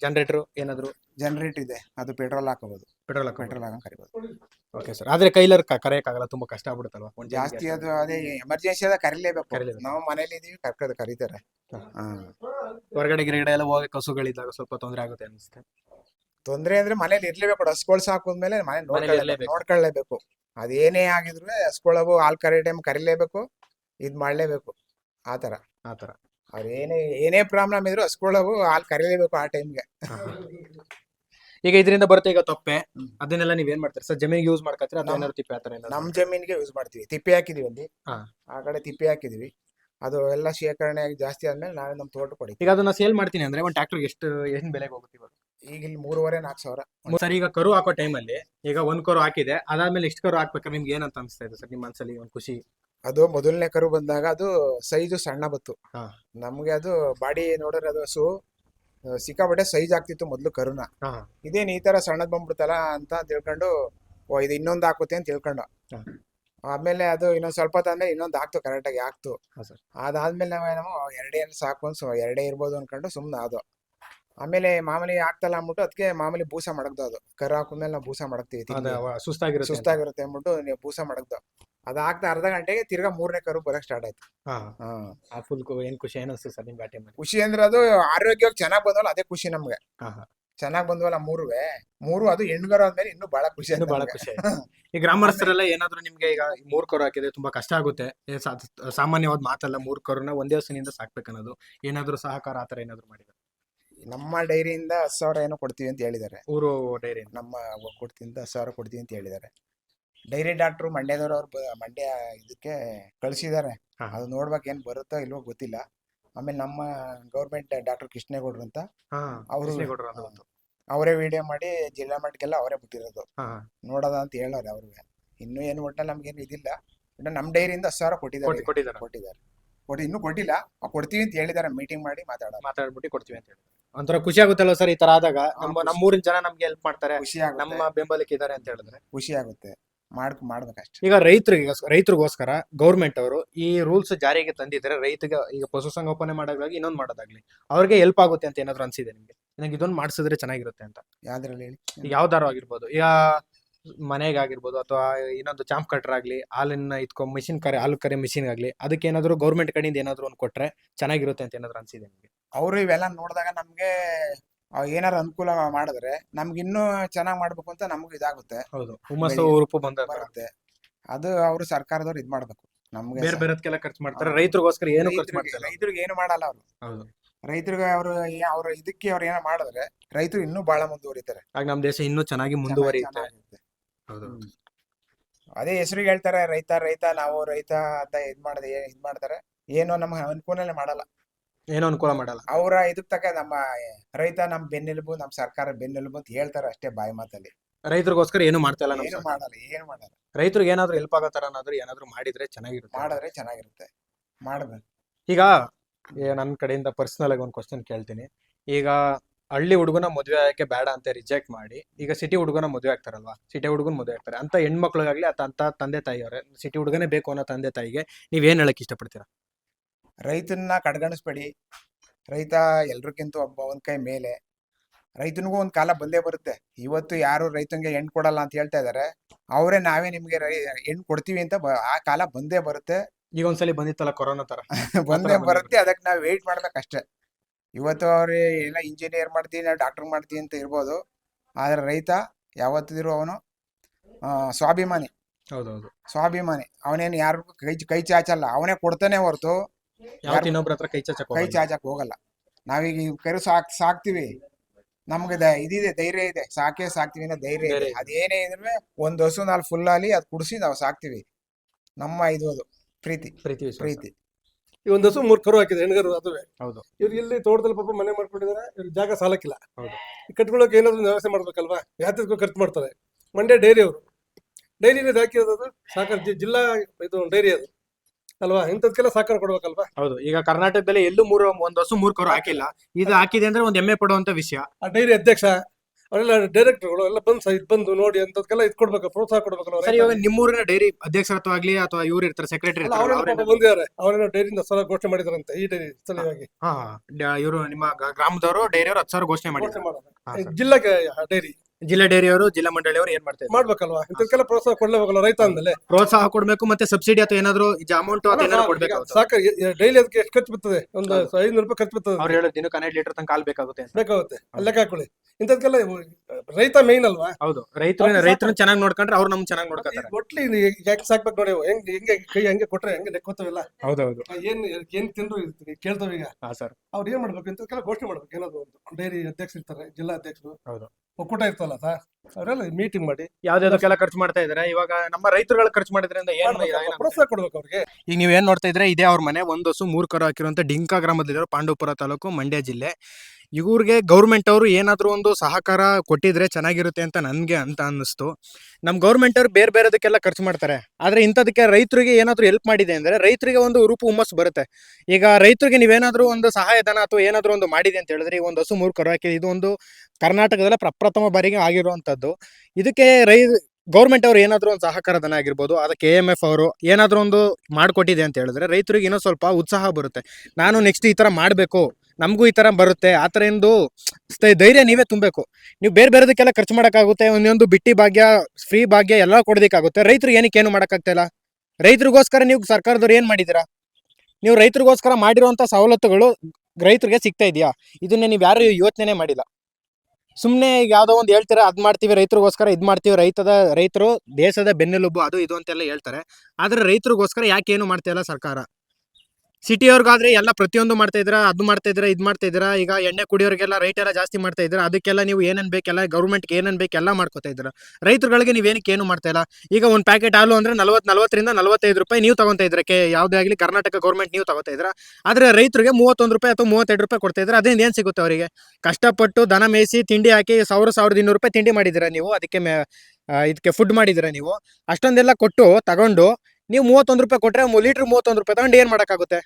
ಜನರೇಟರ್ ಏನಾದ್ರು? ಜನರೇಟ್ ಇದೆ. ಅದು ಪೆಟ್ರೋಲ್ ಹಾಕೋಬಹುದು ಪೆಟ್ರೋಲ್ ಪೆಟ್ರೋಲ್ ಹಾಕಿ ಕರಿಬಹುದು ಓಕೆ ಸರ್ ಆದ್ರೆ ಕೈಲರ್ ಕರೆಯಕ್ಕಾಗಲ್ಲ ತುಂಬಾ ಕಷ್ಟ ಆಗ್ಬಿಡುತ್ತಲ್ವಾ? ಒಂದ್ ಜಾಸ್ತಿ ಅದು ಅದೇ ಎಮರ್ಜೆನ್ಸಿ ಅದ ಕರಿಲೇಬೇಕು. ನಾವು ಮನೇಲಿ ಇದೀವಿ ಕರ್ಕದ್ ಕರೀತಾರೆ. ಹೊರಗಡೆ ಗಿರಗಡೆ ಎಲ್ಲ ಹೋಗಿ ಕಸುಗಳಿದ್ದಾಗ ಸ್ವಲ್ಪ ತೊಂದರೆ ಆಗುತ್ತೆ ಅನ್ಸುತ್ತೆ. ತೊಂದರೆ ಅಂದ್ರೆ ಮನೇಲಿ ಇರ್ಲೇಬೇಕು. ಹಸ್ಕೊಳ್ ಸಾಕುದ್ಮೇಲೆ ಮನೆ ನೋಡ್ಕೊಳ್ಳೇಬೇಕು. ಅದೇನೇ ಆಗಿದ್ರು ಹಸ್ಕೊಳವು ಹಾಲ್ ಕರಿ ಟೈಮ್ ಕರಿಲೇಬೇಕು. ಇದ್ ಮಾಡ್ಲೇಬೇಕು. ಆತರ ಆತರ ಅವ್ರ ಏನೇ ಏನೇ ಪ್ರಾಬ್ಲಮ್ ಇದ್ರು ಹಸ್ಕೊಳ್ಳೋವು ಹಾಲು ಕರೀಲೇಬೇಕು ಆ ಟೈಮ್ಗೆ ಈಗ ಇದರಿಂದ ಬರುತ್ತೆ ಈಗ ತೊಪ್ಪೆ. ಅದನ್ನೆಲ್ಲ ನೀವ್ ಏನ್ ಮಾಡ್ತೀರಾ? ಸರ್ ಜಮೀನಿಗೆ ಯೂಸ್ ಮಾಡ್ಕತ್ತೀರ ಅಥವಾ ಏನಾದ್ರು ತಿಪ್ಪೆ ಆತರ ಏನಾದ್ರು ನಮ್ ಜಮೀನಿಗೆ ಯೂಸ್ ಮಾಡ್ತೀವಿ. ತಿಪ್ಪೆ ಹಾಕಿದೀವಿ ಅಲ್ಲಿ. ಹಾ. ಆ ಕಡೆ ತಿಪ್ಪೆ ಹಾಕಿದೀವಿ. ಅದು ಎಲ್ಲ ಶೇಖರಣೆ ಆಗಿ ಜಾಸ್ತಿ ಆದ್ಮೇಲೆ ನಾವೇ ನಮ್ ತೋಟ ಕೊಡಿ ಈಗ ಅದನ್ನ ಸೇಲ್ ಮಾಡ್ತೀನಿ ಅಂದ್ರೆ ಒಂದ್ ಟ್ರಾಕ್ಟರ್ ಎಷ್ಟು ಏನ್ ಬೆಲೆಗೆ ಹೋಗುತ್ತೆ ಇವಾಗ? ಈಗ ಇಲ್ಲಿ ಮೂರುವರೆ ನಾಲ್ಕು ಸಾವಿರ. ಸರ್ ಈಗ ಕರು ಹಾಕೋ ಟೈಮಲ್ಲಿ ಈಗ ಒಂದ್ ಕರು ಹಾಕಿದೆ. ಅದಾದ್ಮೇಲೆ ಎಷ್ಟು ಕರು ಹಾಕ್ಬೇಕಾದ್ರೆ ನಿಮ್ಗೆ ಏನಂತ ಅನಿಸ್ತಾ ಇದೆ ಸರ್ ನಿಮ್ಮ ಮನಸ್ಸಲ್ಲಿ ಒಂದು ಖುಷಿ? ಅದು ಮೊದಲನೇ ಕರು ಬಂದಾಗ ಅದು ಸೈಜು ಸಣ್ಣ ಬತ್ತು ಹಾ. ನಮ್ಗೆ ಅದು ಬಾಡಿ ನೋಡಿದ್ರೆ ಅದು ಹಸು ಆ, ಸಿಕ್ಕಾಪಟ್ಟೆ ಸೈಜ್ ಆಗ್ತಿತ್ತು ಮೊದ್ಲು ಕರುನ ಹಾ. ಇದೇನ್ ಈ ತರ ಸಣ್ಣದ್ ಬಂದ್ಬಿಡ್ತಲ್ಲ ಅಂತ ತಿಳ್ಕೊಂಡು ಓ ಇದು ಇನ್ನೊಂದು ಹಾಕುತ್ತೆ ಅಂತ ತಿಳ್ಕೊಂಡು ಹಾ. ಆಮೇಲೆ ಅದು ಇನ್ನೊಂದ್ ಸ್ವಲ್ಪ ತಂದ್ರೆ ಇನ್ನೊಂದು ಹಾಕ್ತು ಕರೆಕ್ಟಾಗಿ ಹಾಕ್ತು ಹಾ, ಸರ್. ಅದಾದ್ಮೇಲೆ ನಾವೇನೋ ಎರಡೇ ಸಾಕು ಅನ್ಸು ಎರಡೇ ಇರ್ಬೋದು ಅನ್ಕೊಂಡು ಸುಮ್ನೆ ಅದು ಆಮೇಲೆ ಮಾಮೂಲಿ ಆಗ್ತಲ್ಲ ಅಂದ್ಬಿಟ್ಟು ಅದಕ್ಕೆ ಮಾಮೂಲಿ ಬೂಸ ಮಡಗ್ದು ಅದು ಕರು ಹಾಕಿದ್ಮೇಲೆ ನಾವು ಬೂಸ ಮಡಗ್ತೀವಿ ತಿಂಡಿ. ಸುಸ್ತಾಗಿರುತ್ತೆ ಸುಸ್ತಾಗಿರುತ್ತೆ ಅಂದ್ಬಿಟ್ಟು ನೀವು ಬೂಸ ಮಡಗ್ದು ಅದಾಗ್ತಾ ಅರ್ಧ ಗಂಟೆಗೆ ತಿರ್ಗಾ ಮೂರನೇ ಕರು ಬರಕ್ ಸ್ಟಾರ್ಟ್ ಆಯ್ತು. ಆ ಫುಲ್ ಏನ್ ಖುಷಿ ಏನಿಸ್ತು ಸರ್ ನಿಮ್ ಬ್ಯಾಟಿಂಗ್ ಖುಷಿ ಅಂದ್ರೆ ಅದು ಆರೋಗ್ಯವಾಗಿ ಚೆನ್ನಾಗ್ ಬಂದವಲ್ಲ ಅದೇ ಖುಷಿ ನಮ್ಗೆ. ಹಾ, ಹಾ. ಚೆನ್ನಾಗ್ ಬಂದ್ವಲ್ಲ ಮೂರುವೆ. ಮೂರು ಅದು ಹೆಣ್ಗರು ಆದ್ಮೇಲೆ ಇನ್ನು ಬಹಳ ಖುಷಿ ಇನ್ನು ಬಹಳ ಖುಷಿ ಈ ಗ್ರಾಮಸ್ಥರೆಲ್ಲ ಏನಾದ್ರು ನಿಮ್ಗೆ ಈಗ ಮೂರ್ ಕರು ಹಾಕಿದ್ರೆ ತುಂಬಾ ಕಷ್ಟ ಆಗುತ್ತೆ. ಸಾಮಾನ್ಯವಾದ ಮಾತಲ್ಲ ಮೂರ್ ಕರುನ ಒಂದೇ ವರ್ಷದಿಂದ ಸಾಕ್ಬೇಕನ್ನೋದು. ಏನಾದ್ರೂ ಸಹಕಾರ ಆತರ ಏನಾದ್ರು ಮಾಡಿದ್ರೆ? ನಮ್ಮ ಡೈರಿಯಿಂದ ಹತ್ತು ಸಾವಿರ ಏನೋ ಕೊಡ್ತೀವಿ ಅಂತ ಹೇಳಿದ್ದಾರೆ. ಊರು ಡೈರಿ ನಮ್ಮ ಕೊಡ್ತೀನಿ ಹತ್ತು ಸಾವಿರ ಕೊಡ್ತೀವಿ ಅಂತ ಹೇಳಿದ್ದಾರೆ. ಡೈರಿ ಡಾಕ್ಟ್ರು ಮಂಡ್ಯದವ್ರು ಅವ್ರು ಬ- ಮಂಡ್ಯ ಇದಕ್ಕೆ ಕಳ್ಸಿದ್ದಾರೆ ಹಾ. ಅದು ನೋಡ್ಬೇಕು ಏನ್ ಬರುತ್ತೋ ಇಲ್ವೋ ಗೊತ್ತಿಲ್ಲ. ಆಮೇಲೆ ನಮ್ಮ ಗೌರ್ಮೆಂಟ್ ಡಾಕ್ಟರ್ ಕೃಷ್ಣೇಗೌಡ್ರು ಅಂತ ಅವ್ರು- ಕೃಷ್ಣೇಗೌಡ್ರು ಅಂತ ಗೊತ್ತು. ಅವರೇ ವಿಡಿಯೋ ಮಾಡಿ ಜಿಲ್ಲಾ ಮಟ್ಟಕ್ಕೆಲ್ಲ ಅವರೇ ಬಿಟ್ಟಿರೋದು. ಹಾ, ಹಾ. ನೋಡೋದ ಅಂತ ಹೇಳೋರು ಅವ್ರಿಗೆ. ಇನ್ನೂ ಏನು ಒಟ್ಟಲ್ಲಿ ನಮ್ಗೇನು ಇದಿಲ್ಲ. ನಮ್ಮ ಡೈರಿಯಿಂದ ಹತ್ತು ಸಾವಿರ ಕೊಟ್ಟಿದ್ದಾರೆ. ಕೊಟ್ಟಿ- ಕೊಟ್ಟಿದ್ದಾರೆ. ಕೊಟ್ಟಿದ್ದಾರೆ. ಕೊಟ್ಟು ಇನ್ನೂ ಕೊಟ್ಟಿಲ್ಲ. ಆ ಕೊಡ್ತೀವಿ ಅಂತ ಹೇಳಿದ್ದಾರೆ. ಮೀಟಿಂಗ್ ಮಾಡಿ ಮಾತಾಡೋಣ ಮಾತಾಡ್ಬಿಟ್ಟು ಕೊಡ್ತೀವಿ ಅಂತ ಹೇಳಿ ಒಂಥರ ಖುಷಿ ಆಗುತ್ತಲ್ಲ ಸರ್ ಈ ತರ ಆದಾಗ? ನಮ್ಮ ಖುಷಿ. ನಮ್ಮೂರಿನ ಜನ ನಮ್ಗೆ ಹೆಲ್ಪ್ ಮಾಡ್ತಾರೆ. ಖುಷಿ ಆಗುತ್ತೆ. ನಮ್ಮ ಬೆಂಬಲಕ್ಕೆ ಇದಾರೆ ಅಂತ ಹೇಳಿದ್ರೆ. ಖುಷಿ ಆಗುತ್ತೆ. ಮಾಡ್ಕ್ ಮಾಡ್ಬೇಕಷ್ಟೇ. ಈಗ ರೈತರಿಗೆ ರೈತರಿಗೋಸ್ಕರ ಗೌರ್ಮೆಂಟ್ ಅವರು ಈ ರೂಲ್ಸ್ ಜಾರಿಗೆ ತಂದಿದ್ರೆ ರೈತಗೆ ಈಗ ಪಶುಸಂಗೋಪನೆ ಮಾಡೋದಾಗ್ಲಿ ಇನ್ನೊಂದ್ ಮಾಡೋದಾಗ್ಲಿ ಅವ್ರಿಗೆ ಹೆಲ್ಪ್ ಆಗುತ್ತೆ ಅಂತ ಏನಾದ್ರು ಅನ್ಸಿದೆ ನಿಮ್ಗೆ? ನಂಗೆ ಇದೊಂದು ಮಾಡಿಸಿದ್ರೆ ಚೆನ್ನಾಗಿರುತ್ತೆ ಅಂತ. ಯಾವ್ದ್ರಲ್ಲಿ ಹೇಳಿ? ಯಾವ್ದಾರು ಆಗಿರ್ಬೋದು. ಈಗ ಮನೆಗಾಗಿರ್ಬೋದು ಅಥವಾ ಇನ್ನೊಂದು ಚಾಂಪ್ ಕಟ್ರ್ ಆಗ್ಲಿ ಹಾಲಿನ ಇದ್ಕೊ ಮಿಷಿನ್ ಕರೆ ಹಾಲು ಕರೆ ಮಿಷಿನ್ ಆಗಲಿ ಅದಕ್ಕೆ ಏನಾದ್ರು ಗೌರ್ಮೆಂಟ್ ಕಡೆಯಿಂದ ಏನಾದ್ರು ಒಂದು ಕೊಟ್ರೆ ಚೆನ್ನಾಗಿರುತ್ತೆ ಅಂತ ಏನಾದ್ರು ಅನ್ಸಿದೆ ನಿಮ್ಗೆ? ಅವರು ಇವೆಲ್ಲ ನೋಡಿದಾಗ ನಮ್ಗೆ ಏನಾರು ಅನುಕೂಲ ಮಾಡಿದ್ರೆ ನಮ್ಗೆ ಇನ್ನೂ ಚೆನ್ನಾಗಿ ಮಾಡ್ಬೇಕು ಅಂತ ನಮ್ಗೆ ಇದಾಗುತ್ತೆ. ಹೌದು. ಹುಮ್ಮಸ್ಸು ರೂಪ ಬಂದ ಬರುತ್ತೆ. ಅದು ಅವರು ಸರ್ಕಾರದವ್ರು ಇದ್ ಮಾಡ್ಬೇಕು. ನಮ್ಗೆ ಬೇರೆ ಬೇರೆದಕ್ಕೆಲ್ಲ ಖರ್ಚು ಮಾಡ್ತಾರೆ. ರೈತರಿಗೋಸ್ಕರ ಏನು ಖರ್ಚು ರೈತ್ರಿಗೆ- ಮಾಡ್ತಾರೆ ರೈತರಿಗೆ ಏನು ಮಾಡಲ್ಲ ಅವರು. ಹೌದು. ರೈತರಿಗೆ ಅವರು ಅವ್ರ ಇದಕ್ಕೆ ಅವ್ರು ಏನೋ ಮಾಡಿದ್ರೆ ರೈತರು ಇನ್ನೂ ಬಹಳ ಮುಂದುವರಿತಾರೆ. ಆಗ ನಮ್ ದೇಶ ಇನ್ನೂ ಚೆನ್ನಾಗಿ ಮುಂದುವರಿಯುತ್ತೆ. ಹೌದು. ಅದೇ ಹೆಸರಿಗೆ ಹೇಳ್ತಾರೆ ರೈತ ರೈತ ನಾವು ರೈತ ಅಂತ ಇದ್ ಮಾಡದೆ ಇದ್ ಮಾಡ್ತಾರೆ. ಏನೋ ನಮ್ಗೆ ಅನುಕೂಲನೇ ಮಾಡಲ್ಲ. ಏನೋ ಅನುಕೂಲ ಮಾಡಲ್ಲ. ಅವರ ಇದಕ್ ತಕ್ಕ ನಮ್ಮ ರೈತ ನಮ್ ಬೆನ್ನೆಲುಬು ನಮ್ ಸರ್ಕಾರ ಬೆನ್ನೆಲುಬು ಅಂತ ಹೇಳ್ತಾರೆ ಅಷ್ಟೇ ಬಾಯಿ ಮಾತಲ್ಲಿ. ರೈತರಿಗೋಸ್ಕರ ಏನು ಮಾಡ್ತಾ ಇಲ್ಲ ಏನು. ಮಾಡಲ್ಲ ಏನು ಮಾಡಲ್ಲ. ರೈತರಿಗೆ ಏನಾದ್ರು ಹೆಲ್ಪ್ ಆಗೋ ತರ ಏನಾದ್ರು ಏನಾದ್ರು ಮಾಡಿದ್ರೆ ಚೆನ್ನಾಗಿರುತ್ತೆ. ಮಾಡಿದ್ರೆ ಚೆನ್ನಾಗಿರುತ್ತೆ. ಮಾಡ್ಬೇಕು. ಈಗ ನನ್ನ ಕಡೆಯಿಂದ ಪರ್ಸನಲ್ ಆಗಿ ಒಂದು ಕ್ವಶನ್ ಕೇಳ್ತೀನಿ. ಈಗ ಹಳ್ಳಿ ಹುಡುಗನ ಮದುವೆ ಆಗಕ್ಕೆ ಬೇಡ ಅಂತ ರಿಜೆಕ್ಟ್ ಮಾಡಿ ಈಗ ಸಿಟಿ ಹುಡುಗನ ಮದುವೆ ಆಗ್ತಾರಲ್ವಾ? ಸಿಟಿ ಹುಡುಗನ ಮದುವೆ ಆಗ್ತಾರೆ. ಅಂತ ಹೆಣ್ಮಕ್ಳಿಗಾಗ್ಲಿ ಅತ ಅಂತ ತಂದೆ ತಾಯಿಯವರೇ ಸಿಟಿ ಹುಡುಗನೇ ಬೇಕು ಅನ್ನೋ ತಂದೆ ತಾಯಿಗೆ ನೀವೇನ್ ಹೇಳಕ್ ಇಷ್ಟಪಡ್ತೀರಾ? ರೈತನ್ನ ಕಡೆಗಣಿಸ್ಬೇಡಿ. ರೈತ ಎಲ್ರಿಗಿಂತ ಒಬ್ಬ ಒಂದ್ ಕೈ ಮೇಲೆ. ರೈತನಿಗೂ ಒಂದ್ ಕಾಲ ಬಂದೇ ಬರುತ್ತೆ. ಇವತ್ತು ಯಾರು ರೈತನಿಗೆ ಹೆಣ್ ಕೊಡಲ್ಲ ಅಂತ ಹೇಳ್ತಾ ಇದಾರೆ. ಅವರೇ ನಾವೇ ನಿಮ್ಗೆ ರೈ ಹೆಣ್ ಕೊಡ್ತೀವಿ ಅಂತ ಆ ಕಾಲ ಬಂದೇ ಬರುತ್ತೆ. ಈಗ ಒಂದ್ಸಲಿ ಬಂದಿತ್ತಲ್ಲ ಕೊರೋನಾ ತರ ಬಂದೇ ಬರುತ್ತೆ. ಅದಕ್ಕೆ ನಾವು ವೆಯ್ಟ್ ಮಾಡ್ಬೇಕಷ್ಟೇ. ಇವತ್ತು ಅವ್ರು ಎಲ್ಲ ಇಂಜಿನಿಯರ್ ಮಾಡ್ತೀನಿ ನಾವು ಡಾಕ್ಟರ್ ಮಾಡ್ತೀನಿ ಅಂತ ಇರ್ಬೋದು. ಆದ್ರೆ ರೈತ ಯಾವತ್ತಿದ್ರು ಅವನು ಸ್ವಾಭಿಮಾನಿ. ಹೌದೌದು. ಸ್ವಾಭಿಮಾನಿ. ಅವನೇನು ಯಾರಿಗೂ ಕೈ ಕೈ ಚಾಚಲ್ಲ. ಅವನೇ ಕೊಡ್ತಾನೆ ಹೊರತು. ಯಾವತ್ತು ಇನ್ನೊಬ್ರ ಹತ್ರ ಕೈ ಚಚ್ಚಕ್ ಕೈ ಹೋಗಲ್ಲ. ಚಾಚಕ್ ಹೋಗಲ್ಲ. ನಾವೀಗ ಈ ಕರು ಸಾಕ್ ಸಾಕ್ತಿವಿ. ನಮ್ಗೆ ದ- ಇದಿದೆ ಧೈರ್ಯ ಇದೆ. ಸಾಕೇ ಸಾಕ್ತಿವಿ ಅನ್ನೋ ಧೈರ್ಯ ಇದೆ. ಧೈರ್ಯ ಇದೆ. ಅದೇನೇ ಇದ್ರೆ ಒಂದ್ ಹಸು ನಾಲ್ ಫುಲ್ ಅಲ್ಲಿ ಅದ್ ಕುಡಿಸಿ ನಾವು ಸಾಕ್ತಿವಿ. ನಮ್ಮ ಇದು ಅದು ಪ್ರೀತಿ. ಪ್ರೀತಿ ವಿಶ್ವಾಸ. ಪ್ರೀತಿ. ಈ ಒಂದು ಹಸು ಮೂರು ಕರು ಹಾಕಿದ್ರೆ ಹೆಣ್ಗರು ಅದುವೆ. ಹೌದು. ಇವ್ರಿಗೆ ಇಲ್ಲಿ ತೋಟದಲ್ಲಿ ಪಾಪ ಮನೆ ಮಾಡ್ಕೊಂಡಿದ್ದಾರೆ ಇವ್ರ ಜಾಗ ಸಾಲಕ್ಕಿಲ್ಲ. ಹೌದು. ಈ ಕಟ್ಕೊಳ್ಳೋಕೆ ಏನಾದ್ರು ಒಂದು ವ್ಯವಸ್ಥೆ ಮಾಡ್ಬೇಕಲ್ವಾ? ಯಾತ್ರಿಗೂ ಖರ್ಚು ಮಾಡ್ತಾರೆ. ಮಂಡ್ಯ ಡೈರಿ ಅವರು. ಡೈರಿ ಹಾಕಿರೋದು ಸಾಕಾರ ಜಿಲ್ಲಾ ಇದು ಡೈರಿ ಅದು. ಅಲ್ವಾ? ಇಂಥದ್ಕೆಲ್ಲ ಸಹಕಾರ ಕೊಡ್ಬೇಕಲ್ವಾ? ಹೌದು. ಈಗ ಕರ್ನಾಟಕದಲ್ಲಿ ಎಲ್ಲೂ ಮೂರು ಒಂದ್ ವರ್ಷ ಮೂರ್ ಕರು ಹಾಕಿಲ್ಲ. ಇದು ಹಾಕಿದೆ ಅಂದ್ರೆ ಒಂದ್ ಹೆಮ್ಮೆ ಪಡುವಂತ ವಿಷಯ. ಆ ಡೈರಿ ಅಧ್ಯಕ್ಷ ಅವರೆಲ್ಲ ಡೈರೆಕ್ಟರ್ಗಳು ಎಲ್ಲ ಬಂದು ಇದ್ ಬಂದು ನೋಡಿ ಅಂತದ್ಕೆಲ್ಲ ಇದು ಕೊಡ್ಬೇಕು ಪ್ರೋತ್ಸಾಹ ಕೊಡ್ಬೇಕಲ್ಲ ಸರ್ ಇವಾಗ ನಿಮ್ಮೂರಿನ ಡೈರಿ ಅಧ್ಯಕ್ಷರತ್ವಾಗ್ಲಿ ಅಥವಾ ಇವ್ರು ಇರ್ತಾರೆ ಸೆಕ್ರೆಟರಿ ಅವರೆಲ್ಲ ಬಂದಿದ್ದಾರೆ. ಅವರೆಲ್ಲ ಡೈರಿಯಿಂದ ಸಲ ಘೋಷಣೆ ಮಾಡಿದಾರಂತೆ ಈ ಡೈರಿ ಸ್ಥಳೀಯವಾಗಿ ಹಾ ಇವರು ನಿಮ್ಮ ಗ್ರಾಮದವರು ಡೈರಿಯವರು ಹತ್ತು ಸಾವಿರ ಘೋಷಣೆ ಸರ್. ಜಿಲ್ಲಾಗೆ ಡೈರಿ ಜಿಲ್ಲಾ ಡೈರಿಯವರು ಜಿಲ್ಲಾ ಮಂಡಳಿಯವರು ಏನ್ ಮಾಡ್ತಾರೆ ಮಾಡ್ಬೇಕಲ್ವಾ? ಇಂಥದ್ಕೆಲ್ಲ ಪ್ರೋತ್ಸಾಹ ಕೊಡ್ಲೇಬೇಕಲ್ಲ ರೈತ ಅಂದಲೇ ಪ್ರೋತ್ಸಾಹ ಕೊಡ್ಬೇಕು ಮತ್ತೆ ಸಬ್ಸಿಡಿ ಅಥವಾ ಏನಾದ್ರು ಅಮೌಂಟ್ ಅಥವಾ ಏನಾದ್ರು ಕೊಡ್ಬೇಕು ಸಾಕ ಡೈಲಿ ಅದಕ್ಕೆ ಎಷ್ಟು ಖರ್ಚು ಬರ್ತದೆ? ಒಂದು ಐದು ರೂಪಾಯಿ ಖರ್ಚು ಬರ್ತದೆ. ಅವ್ರು ಹೇಳೋ ದಿನಕ್ಕೆ ಹನ್ನೆರಡು ಲೀಟರ್ ತನಕ ಕಾಲ್ ಬೇಕಾಗುತ್ತೆ ಅಂತ. ಬೇಕಾಗುತ್ತೆ. ಲೆಕ್ಕ ಹಾಕೊಳ್ಳಿ. ಇಂಥದಕ್ಕೆಲ್ಲ ರೈತ ಮೇನ್ ಅಲ್ವಾ? ಹೌದು. ರೈತರು ರೈತರನ್ನ ಚೆನ್ನಾಗಿ ನೋಡ್ಕೊಂಡ್ರೆ ಅವ್ರು ನಮ್ ಚೆನ್ನಾಗಿ ನೋಡ್ಕೊತಾರೆ. ಒಟ್ಲಿ ಯಾಕೆ ಸಾಕ್ಬೇಕು ನೋಡಿ. ಹೆಂಗ್ ಹೆಂಗೆ ಕೈ ಹಂಗೆ ಕೊಟ್ರೆ ಹೆಂಗೆ ನೆಕ್ಕೋತಾವೆಲ್ಲ ಹೌದೌದು. ಏನ್ ಏನ್ ತಿಂದ್ರು ಇರ್ತೀವಿ ಕೇಳ್ತಾವ ಈಗ? ಹಾ ಸರ್. ಅವ್ರು ಏನ್ ಮಾಡ್ಬೇಕು? ಇಂಥದಕ್ಕೆಲ್ಲ ಘೋಷಣೆ ಮಾಡ್ಬೇಕು. ಏನಾದ್ರು ಒಂದು ಡೈರಿ ಅಧ್ಯಕ್ಷ ಇರ್ತಾರೆ ಜಿಲ್ಲಾ ಅಧ್ಯಕ್ಷರು. ಹೌದು. ಒಕ್ಕೂಟ ಇರ್ತಲ್ಲ ಸರ್ ಅವರೆಲ್ಲ ಮೀಟಿಂಗ್ ಮಾಡಿ. ಯಾವ್ದಾವ್ದಕ್ಕೆಲ್ಲ ಖರ್ಚು ಮಾಡ್ತಾ ಇದಾರೆ. ಇವಾಗ ನಮ್ಮ ರೈತರುಗಳ ಖರ್ಚು ಮಾಡಿದ್ರಿಂದ ಏನ್? ಪ್ರೋತ್ಸಾಹ ಕೊಡ್ಬೇಕು ಅವ್ರಿಗೆ. ಈಗ ನೀವ್ ಏನ್ ನೋಡ್ತಾ ಇದ್ರೆ ಇದೇ ಅವ್ರ ಮನೆ ಒಂದ್ ಹಸು ಮೂರ್ ಕರು ಹಾಕಿರುವಂತ ಡಿಂಕಾ ಗ್ರಾಮದಲ್ಲಿರೋ ಪಾಂಡವಪುರ ತಾಲೂಕು ಮಂಡ್ಯ ಜಿಲ್ಲೆ. ಇವ್ರಿಗೆ ಗೌರ್ಮೆಂಟ್ ಅವರು ಏನಾದರೂ ಒಂದು ಸಹಕಾರ ಕೊಟ್ಟಿದ್ರೆ ಚೆನ್ನಾಗಿರುತ್ತೆ ಅಂತ ನನಗೆ ಅಂತ ಅನ್ನಿಸ್ತು. ನಮ್ಮ ಗೌರ್ಮೆಂಟ್ ಅವರು ಬೇರೆ ಬೇರೆದಕ್ಕೆಲ್ಲ ಖರ್ಚು ಮಾಡ್ತಾರೆ. ಆದರೆ ಇಂಥದಕ್ಕೆ ರೈತರಿಗೆ ಏನಾದರೂ ಹೆಲ್ಪ್ ಮಾಡಿದೆ ಅಂದರೆ ರೈತರಿಗೆ ಒಂದು ರೂಪು ಹುಮ್ಮಸ್ಸು ಬರುತ್ತೆ. ಈಗ ರೈತರಿಗೆ ನೀವೇನಾದರೂ ಒಂದು ಸಹಾಯಧನ ಅಥವಾ ಏನಾದರೂ ಒಂದು ಮಾಡಿದೆ ಅಂತ ಹೇಳಿದ್ರೆ ಈ ಒಂದು ಹಸು ಮೂರು ಕರು ಹಾಕಿದೆ ಇದು ಒಂದು ಕರ್ನಾಟಕದಲ್ಲೇ ಪ್ರಪ್ರಥಮ ಬಾರಿಗೆ ಆಗಿರುವಂಥದ್ದು. ಇದಕ್ಕೆ ರೈ ಗೌರ್ಮೆಂಟ್ ಅವರು ಏನಾದರೂ ಒಂದು ಸಹಕಾರಧನ ಆಗಿರ್ಬೋದು ಅದಕ್ಕೆ ಎ ಎಂ ಎಫ್ ಅವರು ಏನಾದರೂ ಒಂದು ಮಾಡಿಕೊಟ್ಟಿದೆ ಅಂತ ಹೇಳಿದ್ರೆ ರೈತರಿಗೆ ಇನ್ನೂ ಸ್ವಲ್ಪ ಉತ್ಸಾಹ ಬರುತ್ತೆ. ನಾನು ನೆಕ್ಸ್ಟ್ ಈ ಥರ ಮಾಡಬೇಕು. ನಮಗೂ ಈ ಥರ ಬರುತ್ತೆ. ಆ ಥರ ಎಂದು ಧೈರ್ಯ ನೀವೇ ತುಂಬಬೇಕು. ನೀವು ಬೇರೆ ಬೇರೆದಕ್ಕೆಲ್ಲ ಖರ್ಚು ಮಾಡೋಕ್ಕಾಗುತ್ತೆ. ಒಂದೊಂದು ಬಿಟ್ಟಿ ಭಾಗ್ಯ, ಫ್ರೀ ಭಾಗ್ಯ ಎಲ್ಲ ಕೊಡೋದಕ್ಕಾಗುತ್ತೆ ರೈತರಿಗೆ ಏನಕ್ಕೆ ಏನು ಮಾಡೋಕ್ಕಾಗ್ತಾಯಿಲ್ಲ ರೈತರಿಗೋಸ್ಕರ ನೀವು ಸರ್ಕಾರದವ್ರು ಏನು ಮಾಡಿದ್ದೀರಾ? ನೀವು ರೈತರಿಗೋಸ್ಕರ ಮಾಡಿರುವಂಥ ಸವಲತ್ತುಗಳು ರೈತರಿಗೆ ಸಿಗ್ತಾ ಇದೆಯಾ? ಇದನ್ನೇ ನೀವು ಯಾರು ಯೋಚನೆ ಮಾಡಿಲ್ಲ. ಸುಮ್ಮನೆ ಯಾವುದೋ ಒಂದು ಹೇಳ್ತಾರೆ, ಅದು ಮಾಡ್ತೀವಿ, ರೈತರಿಗೋಸ್ಕರ ಇದು ಮಾಡ್ತೀವಿ, ರೈತದ, ರೈತರು ದೇಶದ ಬೆನ್ನೆಲುಬು, ಅದು, ಇದು ಅಂತೆಲ್ಲ ಹೇಳ್ತಾರೆ. ಆದರೆ ರೈತರಿಗೋಸ್ಕರ ಯಾಕೆ ಏನು ಮಾಡ್ತಾ ಇಲ್ಲ ಸರ್ಕಾರ? ಸಿಟಿಯವ್ರಿಗಾದ್ರೆ ಎಲ್ಲ ಪ್ರತಿಯೊಂದು ಮಾಡ್ತಾ ಇದ್ರ ಅದು ಮಾಡ್ತಾ ಇದ್ರ ಇದು ಮಾಡ್ತಾ ಇದ್ರ ಈಗ ಎಣ್ಣೆ ಕುಡಿಯೋರಿಗೆಲ್ಲ ರೈಟ್ ಎಲ್ಲ ಜಾಸ್ತಿ ಮಾಡ್ತಾ ಇದ್ರ ಅದಕ್ಕೆಲ್ಲ ನೀವು ಏನೇನು ಬೇಕೆಲ್ಲ ಗೌರ್ಮೆಂಟ್ಗೆ ಏನೇನು ಬೇಕು, ಎಲ್ಲ ಇದ್ರ ರೈತರುಗಳಿಗೆ ನೀವು ಏನಕ್ಕೆ ಏನು ಮಾಡ್ತಾ ಇಲ್ಲ? ಈಗ ಒಂದು ಪ್ಯಾಕೆಟ್ ಹಾಲು ಅಂದ್ರೆ ನಲ್ವತ್ತು, ನಲ್ವತ್ತರಿಂದ ನಲವತ್ತೈದು ರೂಪಾಯಿ ನೀವು ತಗೊಂತಾ ಇದ್ರೆ ಕೆ, ಯಾವುದೇ ಆಗಲಿ ಕರ್ನಾಟಕ ಗೌರ್ಮೆಂಟ್ ನೀವು ತಗೋತಾ ಇದ್ರ ಆದರೆ ರೈತರಿಗೆ ಮೂವತ್ತೊಂದು ರೂಪಾಯಿ ಅಥವಾ ಮೂವತ್ತೆರಡು ರೂಪಾಯಿ ಕೊಡ್ತಾ ಇದ್ರೆ ಅದೇನು ಏನು ಸಿಗುತ್ತೆ ಅವರಿಗೆ? ಕಷ್ಟಪಟ್ಟು ದನ ಮೇಯಿಸಿ ತಿಂಡಿ ಹಾಕಿ ಸಾವಿರ, ಸಾವಿರದ ಇನ್ನೂರು ರೂಪಾಯಿ ತಿಂಡಿ ಮಾಡಿದಿರ ನೀವು, ಅದಕ್ಕೆ ಇದಕ್ಕೆ ಫುಡ್ ಮಾಡಿದಿರ ನೀವು? ಅಷ್ಟೊಂದೆಲ್ಲ ಕೊಟ್ಟು ತಗೊಂಡು ನೀವು ಮೂವತ್ತೊಂದು ರೂಪಾಯಿ ಕೊಟ್ಟರೆ ಲೀಟ್ರ್ ಮೂವತ್ತೊಂದು ರೂಪಾಯಿ ತಗೊಂಡು ಏನು ಮಾಡೋಕ್ಕಾಗುತ್ತೆ?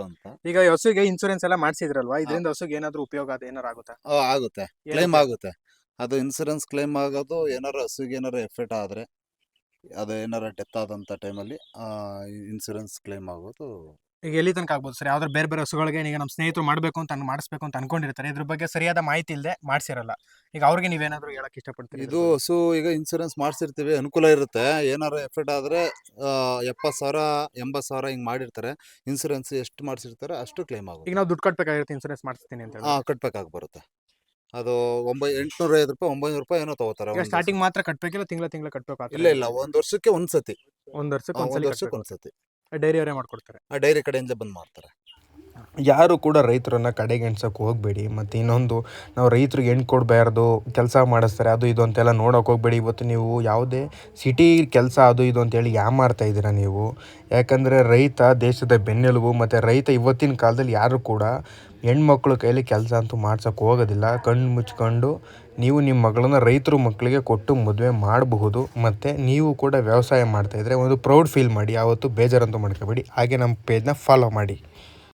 ಅಂತ. ಈಗ ಹಸುಗೆ ಇನ್ಸೂರೆನ್ಸ್ ಎಲ್ಲ ಮಾಡಿಸಿದ್ರಲ್ವಾ? ಇದರಿಂದ ಹಸುಗೆ ಏನಾದ್ರು ಉಪಯೋಗ ಅದು ಏನಾರು ಆಗುತ್ತೆ? ಆ, ಆಗುತ್ತೆ. ಕ್ಲೈಮ್ ಆಗುತ್ತೆ. ಅದು ಇನ್ಸೂರೆನ್ಸ್ ಕ್ಲೈಮ್ ಆಗೋದು ಏನಾರು ಹಸುಗೆ ಏನಾರು ಎಫೆಕ್ಟ್ ಆದರೆ ಅದು ಏನಾರು ಡೆತ್ ಆದಂಥ ಟೈಮಲ್ಲಿ ಇನ್ಸೂರೆನ್ಸ್ ಕ್ಲೈಮ್ ಆಗೋದು ಈಗ ಎಲ್ಲಿ ತನಕ ಆಗ್ಬೋದು ಸರ್? ಯಾವ್ದಾದ್ರು ಬೇರೆ ಬೇರೆ ಹಸುಗಳಿಗೆ ಈಗ ನಮ್ಮ ಸ್ನೇಹಿತರು ಮಾಡಬೇಕು ಅಂತ ಅನ್- ಮಾಡಿಸ್ಬೇಕು ಅಂತ ಅನ್ಕೊಂಡಿರ್ತಾರೆ. ಇದ್ರ ಬಗ್ಗೆ ಸರಿಯಾದ ಮಾಹಿತಿ ಇಲ್ಲದೆ ಮಾಡ್ಸಿರಲ್ಲ. ಈಗ ಅವ್ರಿಗೆ ನೀವೇನಾದ್ರು ಹೇಳಕ್ ಇಷ್ಟಪಡ್ತೀರಿ ಇದು ಹಸು ಈಗ ಇನ್ಸೂರೆನ್ಸ್ ಮಾಡಿಸಿರ್ತೀವಿ ಅನುಕೂಲ ಇರುತ್ತೆ. ಏನಾರು ಎಫೆಕ್ಟ್ ಆದರೆ ಎಪ್ಪತ್ತು ಸಾವಿರ ಎಂಬತ್ತು ಸಾವಿರ ಹಿಂಗೆ ಮಾಡಿರ್ತಾರೆ. ಇನ್ಸೂರೆನ್ಸ್ ಎಷ್ಟು ಮಾಡಿಸಿರ್ತಾರೆ ಅಷ್ಟು ಕ್ಲೈಮ್ ಈಗ ಆಗುತ್ತೆ ನಾವು ದುಡ್ಡು ಕಟ್ಬೇಕಾಗಿರುತ್ತೆ ಇನ್ಸೂರೆನ್ಸ್ ಮಾಡಿಸ್ತೀನಿ ಅಂತ ಹೇಳಿ ಹಾಂ ಕಟ್ಬೇಕಾಗಿ ಬರುತ್ತೆ. ಅದು ಒಂಬೈ ಎಂಟುನೂರ ಐವತ್ತು ರೂಪಾಯಿ ಒಂಬೈನೂರು ರೂಪಾಯಿ ಏನೋ ತಗೋತಾರೆ. ಈಗ ಒಂದು ಸ್ಟಾರ್ಟಿಂಗ್ ಮಾತ್ರ ಕಟ್ಬೇಕಿಲ್ಲ ತಿಂಗಳ ತಿಂಗಳ ಕಟ್ಬೇಕು ಆ ಇಲ್ಲ ಇಲ್ಲ ಒಂದು ವರ್ಷಕ್ಕೆ ಒಂದ್ಸತಿ. ಒಂದ್ ವರ್ಷಕ್ಕೆ ಒಂದು ಒಂದ್ಸಲಿ ವರ್ಷಕ್ಕೆ ಒಂದ್ಸತಿ. ಡೈರಿ ಅವರೇ ಮಾಡ್ಕೊಡ್ತಾರೆ. ಆ ಡೈರಿ ಕಡೆಯಿಂದ ಬಂದು ಮಾಡ್ತಾರೆ. ಯಾರು ಕೂಡ ರೈತರನ್ನ ಕಡೆಗೆಣ್ಸೋಕೆ ಹೋಗಬೇಡಿ. ಮತ್ತು ಇನ್ನೊಂದು ನಾವು ರೈತರಿಗೆ ಹೆಣ್ಣು ಕೊಡಬಾರ್ದು ಕೆಲಸ ಮಾಡಿಸ್ತಾರೆ ಅದು ಇದು ಅಂತೆಲ್ಲ ನೋಡೋಕೆ ಹೋಗಬೇಡಿ. ಇವತ್ತು ನೀವು ಯಾವುದೇ ಸಿಟಿ ಕೆಲಸ ಅದು ಇದು ಅಂತೇಳಿ ಯಾಮಾರ್ತಾ ಇದ್ದೀರಾ ನೀವು? ಯಾಕಂದರೆ ರೈತ ದೇಶದ ಬೆನ್ನೆಲುಬು ಮತ್ತು ರೈತ ಇವತ್ತಿನ ಕಾಲದಲ್ಲಿ ಯಾರು ಕೂಡ ಹೆಣ್ಮಕ್ಳ ಕೈಲಿ ಕೆಲಸ ಅಂತೂ ಮಾಡ್ಸೋಕೆ ಹೋಗೋದಿಲ್ಲ. ಕಣ್ಣು ಮುಚ್ಕೊಂಡು ನೀವು ನಿಮ್ಮ ಮಗಳನ್ನು ರೈತರು ಮಕ್ಕಳಿಗೆ ಕೊಟ್ಟು ಮದುವೆ ಮಾಡಬಹುದು, ಮತ್ತು ನೀವು ಕೂಡ ವ್ಯವಸಾಯ ಮಾಡ್ತಾಯಿದ್ರೆ ಒಂದು ಪ್ರೌಡ್ ಫೀಲ್ ಮಾಡಿ. ಯಾವತ್ತೂ ಬೇಜಾರಂತೂ ಮಾಡ್ಕೋಬೇಡಿ. ಹಾಗೆ ನಮ್ಮ ಪೇಜ್ನ ಫಾಲೋ ಮಾಡಿ.